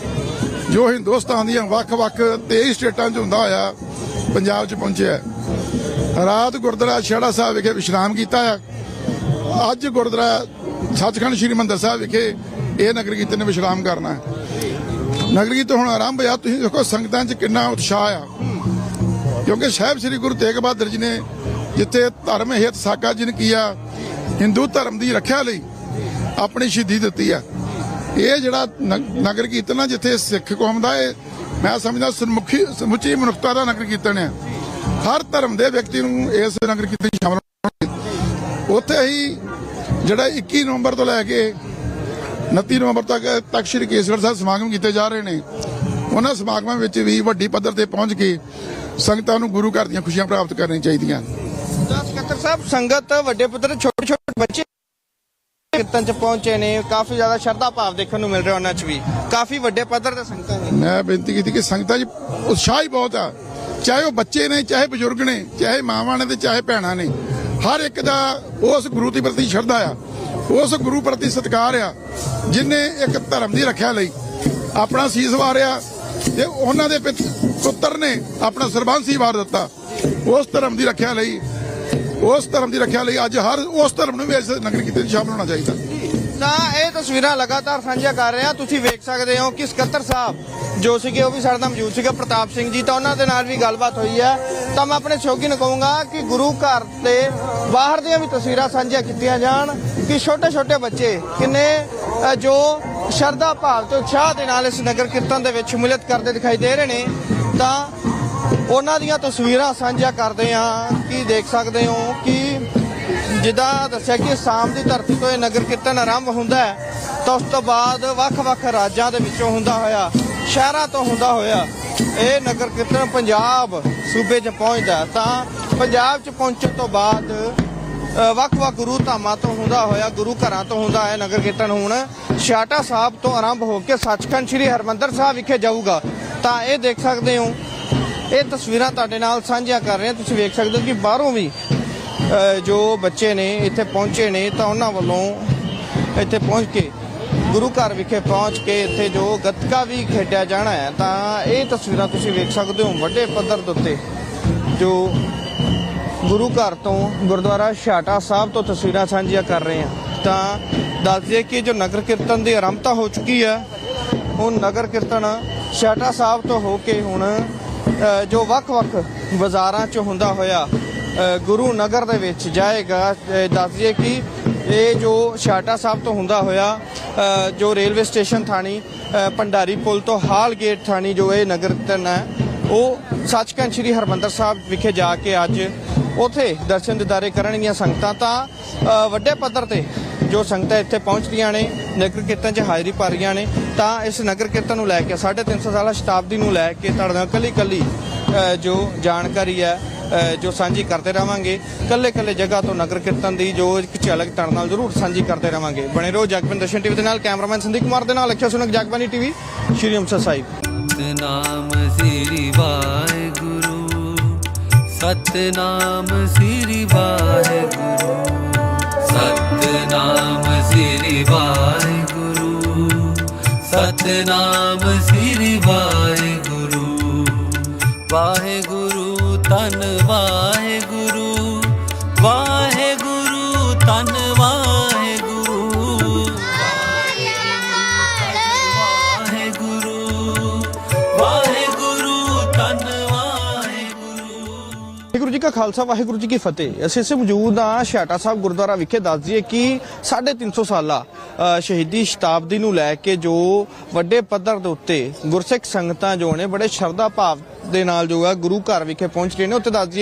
ਜੋ ਹਿੰਦੁਸਤਾਨ ਦੀਆਂ ਵੱਖ-ਵੱਖ 23 ਸਟੇਟਾਂ 'ਚ ਹੁੰਦਾ ਹੋਇਆ ਪੰਜਾਬ 'ਚ ਪਹੁੰਚਿਆ ਰਾਤ ਗੁਰਦੁਆਰਾ ਛੜਾ ਸਾਹਿਬ ਵਿਖੇ ਵਿਸ਼ਰਾਮ ਕੀਤਾ ਹੈ। ਅੱਜ ਗੁਰਦੁਆਰਾ ਸੱਚਖੰਡ ਸ੍ਰੀ ਮੰਦਰ ਸਾਹਿਬ ਵਿਖੇ ਇਹ ਨਗਰ ਕੀਰਤਨ ਨੇ ਵਿਸ਼ਰਾਮ ਕਰਨਾ ਹੈ। ਨਗਰ ਕੀਰਤਨ ਹੁਣ ਆਰੰਭ ਹੋਇਆ, ਤੁਸੀਂ ਦੇਖੋ ਸੰਗਤਾਂ 'ਚ ਕਿੰਨਾ ਉਤਸ਼ਾਹ ਆ। ਕਿਉਂਕਿ ਸਾਹਿਬ ਸ੍ਰੀ ਗੁਰੂ ਤੇਗ ਬਹਾਦਰ ਜੀ ਨੇ ਜਿੱਥੇ ਧਰਮ ਹਿਤ ਸਾਕਾ ਜਿਨ ਕੀਆ, ਹਿੰਦੂ ਧਰਮ ਦੀ ਰੱਖਿਆ ਲਈ ਆਪਣੀ ਸ਼ਹੀਦੀ ਦਿੱਤੀ ਆ। ਇਹ ਜਿਹੜਾ ਨਗਰ ਕੀਰਤਨ ਆ, ਜਿੱਥੇ ਸਿੱਖ ਕੌਮ ਦਾ ਇਹ, ਮੈਂ ਸਮਝਦਾ ਸਮੁਖੀ ਸਮੁੱਚੀ ਮਨੁੱਖਤਾ ਦਾ ਨਗਰ ਕੀਰਤਨ ਆ। ਹਰ ਧਰਮ ਦੇ ਵਿਅਕਤੀ ਨੂੰ ਇਸ ਨਗਰ ਕੀਰਤਨ 'ਚ ਸ਼ਾਮਲ ਉੱਥੇ ਹੀ ਜਿਹੜਾ 21 ਨਵੰਬਰ ਤੋਂ ਲੈ ਕੇ 29 ਨਵੰਬਰ ਤੱਕ ਤਖਤ ਸ੍ਰੀ ਕੇਸਗੜ੍ਹ ਸਾਹਿਬ ਸਮਾਗਮ ਕੀਤੇ ਜਾ ਰਹੇ ਨੇ। ਉਹਨਾਂ ਸਮਾਗਮਾਂ ਵਿੱਚ ਵੀ ਵੱਡੀ ਪੱਧਰ ਤੇ ਪਹੁੰਚ ਕੇ ਸੰਗਤਾਂ ਨੂੰ ਗੁਰੂ ਘਰ ਦੀਆਂ ਖੁਸ਼ੀਆਂ ਪ੍ਰਾਪਤ ਕਰਨੀਆਂ ਚਾਹੀਦੀਆਂ ਸਕੱਤਰ ਸਾਹਿਬ ਸੰਗਤ ਵੱਡੇ ਪੱਧਰ ਛੋਟੇ ਛੋਟੇ ਬੱਚੇ ਕੀਰਤਨ 'ਚ ਪਹੁੰਚੇ ਨੇ। ਕਾਫੀ ਜ਼ਿਆਦਾ ਸ਼ਰਧਾ ਭਾਵ ਦੇਖਣ ਨੂੰ ਮਿਲ ਰਿਹਾ ਉਹਨਾਂ 'ਚ ਵੀ। ਕਾਫੀ ਵੱਡੇ ਪੱਧਰ ਤੇ ਸੰਗਤਾਂ ਨੇ। ਮੈਂ ਬੇਨਤੀ ਕੀਤੀ ਕਿ ਸੰਗਤਾਂ 'ਚ ਉਤਸ਼ਾਹ ਹੀ ਬਹੁਤ ਆ। ਚਾਹੇ ਉਹ ਬੱਚੇ ਨੇ ਚਾਹੇ ਬਜ਼ੁਰਗ ਨੇ ਚਾਹੇ ਮਾਵਾਂ ਨੇ ਤੇ ਚਾਹੇ ਭੈਣਾਂ ਨੇ ਹਰ ਇੱਕ ਦਾ ਉਸ ਗੁਰੂ ਦੇ ਪ੍ਰਤੀ ਸ਼ਰਧਾ ਆ। ਉਸ ਗੁਰੂ ਪ੍ਰਤੀ ਸਤਿਕਾਰ ਆ, ਜਿਨੇ ਇੱਕ ਧਰਮ ਦੀ ਰੱਖਿਆ ਲਈ ਆਪਣਾ ਸੀਸ ਵਾਰਿਆ ਤੇ ਉਹਨਾਂ ਦੇ ਪੁੱਤਰ ਨੇ ਆਪਣਾ ਸਰਬੰਸੀ ਵਾਰ ਦਿੱਤਾ। ਉਸ ਧਰਮ ਦੀ ਰੱਖਿਆ ਲਈ, ਉਸ ਧਰਮ ਦੀ ਰੱਖਿਆ ਲਈ ਅੱਜ ਹਰ ਉਸ ਧਰਮ ਨੂੰ ਵੀ ਇਸ ਨਗਰ ਕੀਤੇ 'ਚ ਸ਼ਾਮਲ ਹੋਣਾ ਚਾਹੀਦਾ। ਤਾਂ ਇਹ ਤਸਵੀਰਾਂ ਲਗਾਤਾਰ ਸਾਂਝੀਆਂ ਕਰ ਰਹੇ। ਹਾਂ ਤੁਸੀਂ ਵੇਖ ਸਕਦੇ ਹੋ ਕਿ ਸਕੱਤਰ ਸਾਹਿਬ ਜੋ ਸੀਗੇ, ਉਹ ਵੀ ਸਾਡੇ ਨਾਲ ਮੌਜੂਦ ਸੀਗੇ, ਪ੍ਰਤਾਪ ਸਿੰਘ ਜੀ। ਤਾਂ ਉਹਨਾਂ ਦੇ ਨਾਲ ਵੀ ਗੱਲਬਾਤ ਹੋਈ ਹੈ। ਤਾਂ ਮੈਂ ਆਪਣੇ ਸ਼ੌਕੀ ਨੂੰ ਕਹੂੰਗਾ ਕਿ ਗੁਰੂ ਘਰ ਤੇ ਬਾਹਰ ਦੀਆਂ ਵੀ ਤਸਵੀਰਾਂ ਸਾਂਝੀਆਂ ਕੀਤੀਆਂ ਜਾਣ ਕਿ ਛੋਟੇ ਛੋਟੇ ਬੱਚੇ ਕਿੰਨੇ ਜੋ ਸ਼ਰਧਾ ਭਾਵ ਤੇ ਉਤਸ਼ਾਹ ਦੇ ਨਾਲ ਇਸ ਨਗਰ ਕੀਰਤਨ ਦੇ ਵਿੱਚ ਸ਼ਮੂਲੀਅਤ ਕਰਦੇ ਦਿਖਾਈ ਦੇ ਰਹੇ ਨੇ। ਤਾਂ ਉਹਨਾਂ ਦੀਆਂ ਤਸਵੀਰਾਂ ਸਾਂਝੀਆਂ ਕਰਦੇ ਹਾਂ ਕਿ ਦੇਖ ਸਕਦੇ ਹੋ ਕਿ ਜਿੱਦਾਂ ਦੱਸਿਆ ਕਿ ਸਾਮ ਦੀ ਧਰਤੀ ਤੋਂ ਇਹ ਨਗਰ ਕੀਰਤਨ ਆਰੰਭ ਹੁੰਦਾ ਹੈ, ਤਾਂ ਉਸ ਤੋਂ ਬਾਅਦ ਵੱਖ-ਵੱਖ ਰਾਜਾਂ ਦੇ ਵਿੱਚੋਂ ਹੁੰਦਾ ਹੋਇਆ, ਸ਼ਹਿਰਾਂ ਤੋਂ ਹੁੰਦਾ ਹੋਇਆ ਇਹ ਨਗਰ ਕੀਰਤਨ ਪੰਜਾਬ ਸੂਬੇ 'ਚ ਪਹੁੰਚਦਾ ਤਾਂ ਪੰਜਾਬ 'ਚ ਪਹੁੰਚਣ ਤੋਂ ਬਾਅਦ ਵੱਖ-ਵੱਖ ਗੁਰੂ ਧਾਮਾਂ ਤੋਂ ਹੁੰਦਾ ਹੋਇਆ, ਗੁਰੂ ਘਰਾਂ ਤੋਂ ਹੁੰਦਾ ਹੈ ਨਗਰ ਕੀਰਤਨ ਹੁਣ ਛਾਟਾ ਸਾਹਿਬ ਤੋਂ ਆਰੰਭ ਹੋ ਕੇ ਸੱਚਖੰਡ ਸ੍ਰੀ ਹਰਮੰਦਰ ਸਾਹਿਬ ਵਿਖੇ ਜਾਊਗਾ। ਤਾਂ ਇਹ ਦੇਖ ਸਕਦੇ ਹੋ, ਇਹ ਤਸਵੀਰਾਂ ਤੁਹਾਡੇ ਨਾਲ ਸਾਂਝੀਆਂ ਕਰ ਰਹੇ। ਹਾਂ ਤੁਸੀਂ ਵੇਖ ਸਕਦੇ ਹੋ ਕਿ ਬਾਹਰੋਂ ਵੀ ਜੋ ਬੱਚੇ ਨੇ, ਇੱਥੇ ਪਹੁੰਚੇ ਨੇ, ਤਾਂ ਉਹਨਾਂ ਵੱਲੋਂ ਇੱਥੇ ਪਹੁੰਚ ਕੇ, ਗੁਰੂ ਘਰ ਵਿਖੇ ਪਹੁੰਚ ਕੇ ਇੱਥੇ ਜੋ ਗੱਤਕਾ ਵੀ ਖੇਡਿਆ ਜਾਣਾ ਹੈ, ਤਾਂ ਇਹ ਤਸਵੀਰਾਂ ਤੁਸੀਂ ਵੇਖ ਸਕਦੇ ਹੋ ਵੱਡੇ ਪੱਧਰ ਦੇ ਉੱਤੇ, ਜੋ ਗੁਰੂ ਘਰ ਤੋਂ ਗੁਰਦੁਆਰਾ ਛਾਟਾ ਸਾਹਿਬ ਤੋਂ ਤਸਵੀਰਾਂ ਸਾਂਝੀਆਂ ਕਰ ਰਹੇ ਹਾਂ। ਤਾਂ ਦੱਸ ਦਈਏ ਕਿ ਜੋ ਨਗਰ ਕੀਰਤਨ ਦੀ ਆਰੰਭਤਾ ਹੋ ਚੁੱਕੀ ਹੈ, ਉਹ ਨਗਰ ਕੀਰਤਨ ਛਾਟਾ ਸਾਹਿਬ ਤੋਂ ਹੋ ਕੇ ਹੁਣ ਜੋ ਵੱਖ-ਵੱਖ ਬਾਜ਼ਾਰਾਂ 'ਚ ਹੁੰਦਾ ਹੋਇਆ ਗੁਰੂ ਨਗਰ ਦੇ ਵਿੱਚ ਜਾਏਗਾ। ਅ, ਦੱਸ ਦਈਏ ਕਿ ਇਹ ਜੋ ਛਾਟਾ ਸਾਹਿਬ ਤੋਂ ਹੁੰਦਾ ਹੋਇਆ ਜੋ ਰੇਲਵੇ ਸਟੇਸ਼ਨ ਥਾਣੀ ਅ, ਭੰਡਾਰੀ ਪੁਲ ਤੋਂ ਹਾਲ ਗੇਟ ਥਾਣੀ ਜੋ ਇਹ ਨਗਰ ਕੀਰਤਨ ਹੈ ਉਹ ਸੱਚਖੰਡ ਸ੍ਰੀ ਹਰਮੰਦਰ ਸਾਹਿਬ ਵਿਖੇ ਜਾ ਕੇ ਅੱਜ ਉਥੇ ਦਰਸ਼ਨ ਦਿਦਾਰੇ ਕਰਨਗੀਆਂ ਸੰਗਤਾਂ ਤਾਂ ਵੱਡੇ ਪੱਧਰ ਤੇ ਜੋ ਸੰਗਤਾਂ ਇੱਥੇ ਪਹੁੰਚਦੀਆਂ ਨੇ ਨਗਰ ਕੀਰਤਨ 'ਚ ਹਾਜ਼ਰੀ ਭਰ ਰਹੀਆਂ ਨੇ ਤਾਂ ਇਸ ਨਗਰ ਕੀਰਤਨ ਨੂੰ ਲੈ ਕੇ 350 ਸਾਲਾ ਸ਼ਤਾਬਦੀ ਨੂੰ ਲੈ ਕੇ ਤੁਹਾਡੇ ਨਾਲ ਕੱਲੀ ਕੱਲੀ ਜੋ ਜਾਣਕਾਰੀ ਹੈ ਜੋ ਸਾਂਝੀ ਕਰਦੇ ਰਵਾਂਗੇ ਕੱਲੇ ਕੱਲੇ ਜਗ੍ਹਾ ਤੋਂ ਨਗਰ ਕੀਰਤਨ ਦੀ ਜੋ ਇੱਕ ਝਲਕ ਤੁਹਾਡੇ ਨਾਲ ਜ਼ਰੂਰ ਸਾਂਝੀ ਕਰਦੇ ਰਵਾਂਗੇ। ਬਣੇ ਰਹੋ ਜਗਬਨ ਦਰਸ਼ਨ ਟੀਵੀ ਦੇ ਨਾਲ, ਕੈਮਰਾਮੈਨ ਸੰਦੀਪ ਕੁਮਾਰ ਦੇ ਨਾਲ ਅਖਿਆ ਸੁਨਕ ਜਗਬਾਨੀ ਟੀਵੀ, ਸ਼੍ਰੀ ਅੰਮ੍ਰਿਤਸਰ ਸਾਹਿਬ। ਸਤਨਾਮ ਸ੍ਰੀ ਵਾਹਿਗੁਰੂ, ਸਤਨਾਮ ਸ੍ਰੀ ਵਾਹਿਗੁਰੂ, ਸਤਨਾਮ ਸ੍ਰੀ ਵਾਹਿਗੁਰੂ, ਸਤਨਾਮ ਸ੍ਰੀ ਵਾਹਿਗੁਰੂ। ਵਾਹਿਗੁਰੂ ਤਨ ਵਾਹਿਗੁਰੂ ਵਾਹਿਗੁਰੂ ਤਨ ਖਾਲਸਾ ਵਾਹਿਗੁਰੂ ਜੀ ਕੀ ਫਤਿਹ। ਅਸੀਂ ਇਸੇ ਮੌਜੂਦ ਹਾਂ ਛਿਆਟਾ ਸਾਹਿਬ ਗੁਰਦੁਆਰਾ ਵਿਖੇ। ਦੱਸ ਦਈਏ ਕਿ 350 ਸਾਲਾ ਅ, ਸ਼ਹੀਦੀ ਸ਼ਤਾਬਦੀ ਨੂੰ ਲੈ ਕੇ ਜੋ ਵੱਡੇ ਪੱਧਰ ਦੇ ਉੱਤੇ ਗੁਰਸਿੱਖ ਸੰਗਤਾਂ ਜੋ ਨੇ ਬੜੇ ਸ਼ਰਧਾ ਭਾਵ ਦੇ ਨਾਲ ਜੋ ਹੈ ਗੁਰੂ ਘਰ ਵਿਖੇ ਪਹੁੰਚ ਰਹੇ ਨੇ। ਉੱਥੇ ਦੱਸ ਦਈਏ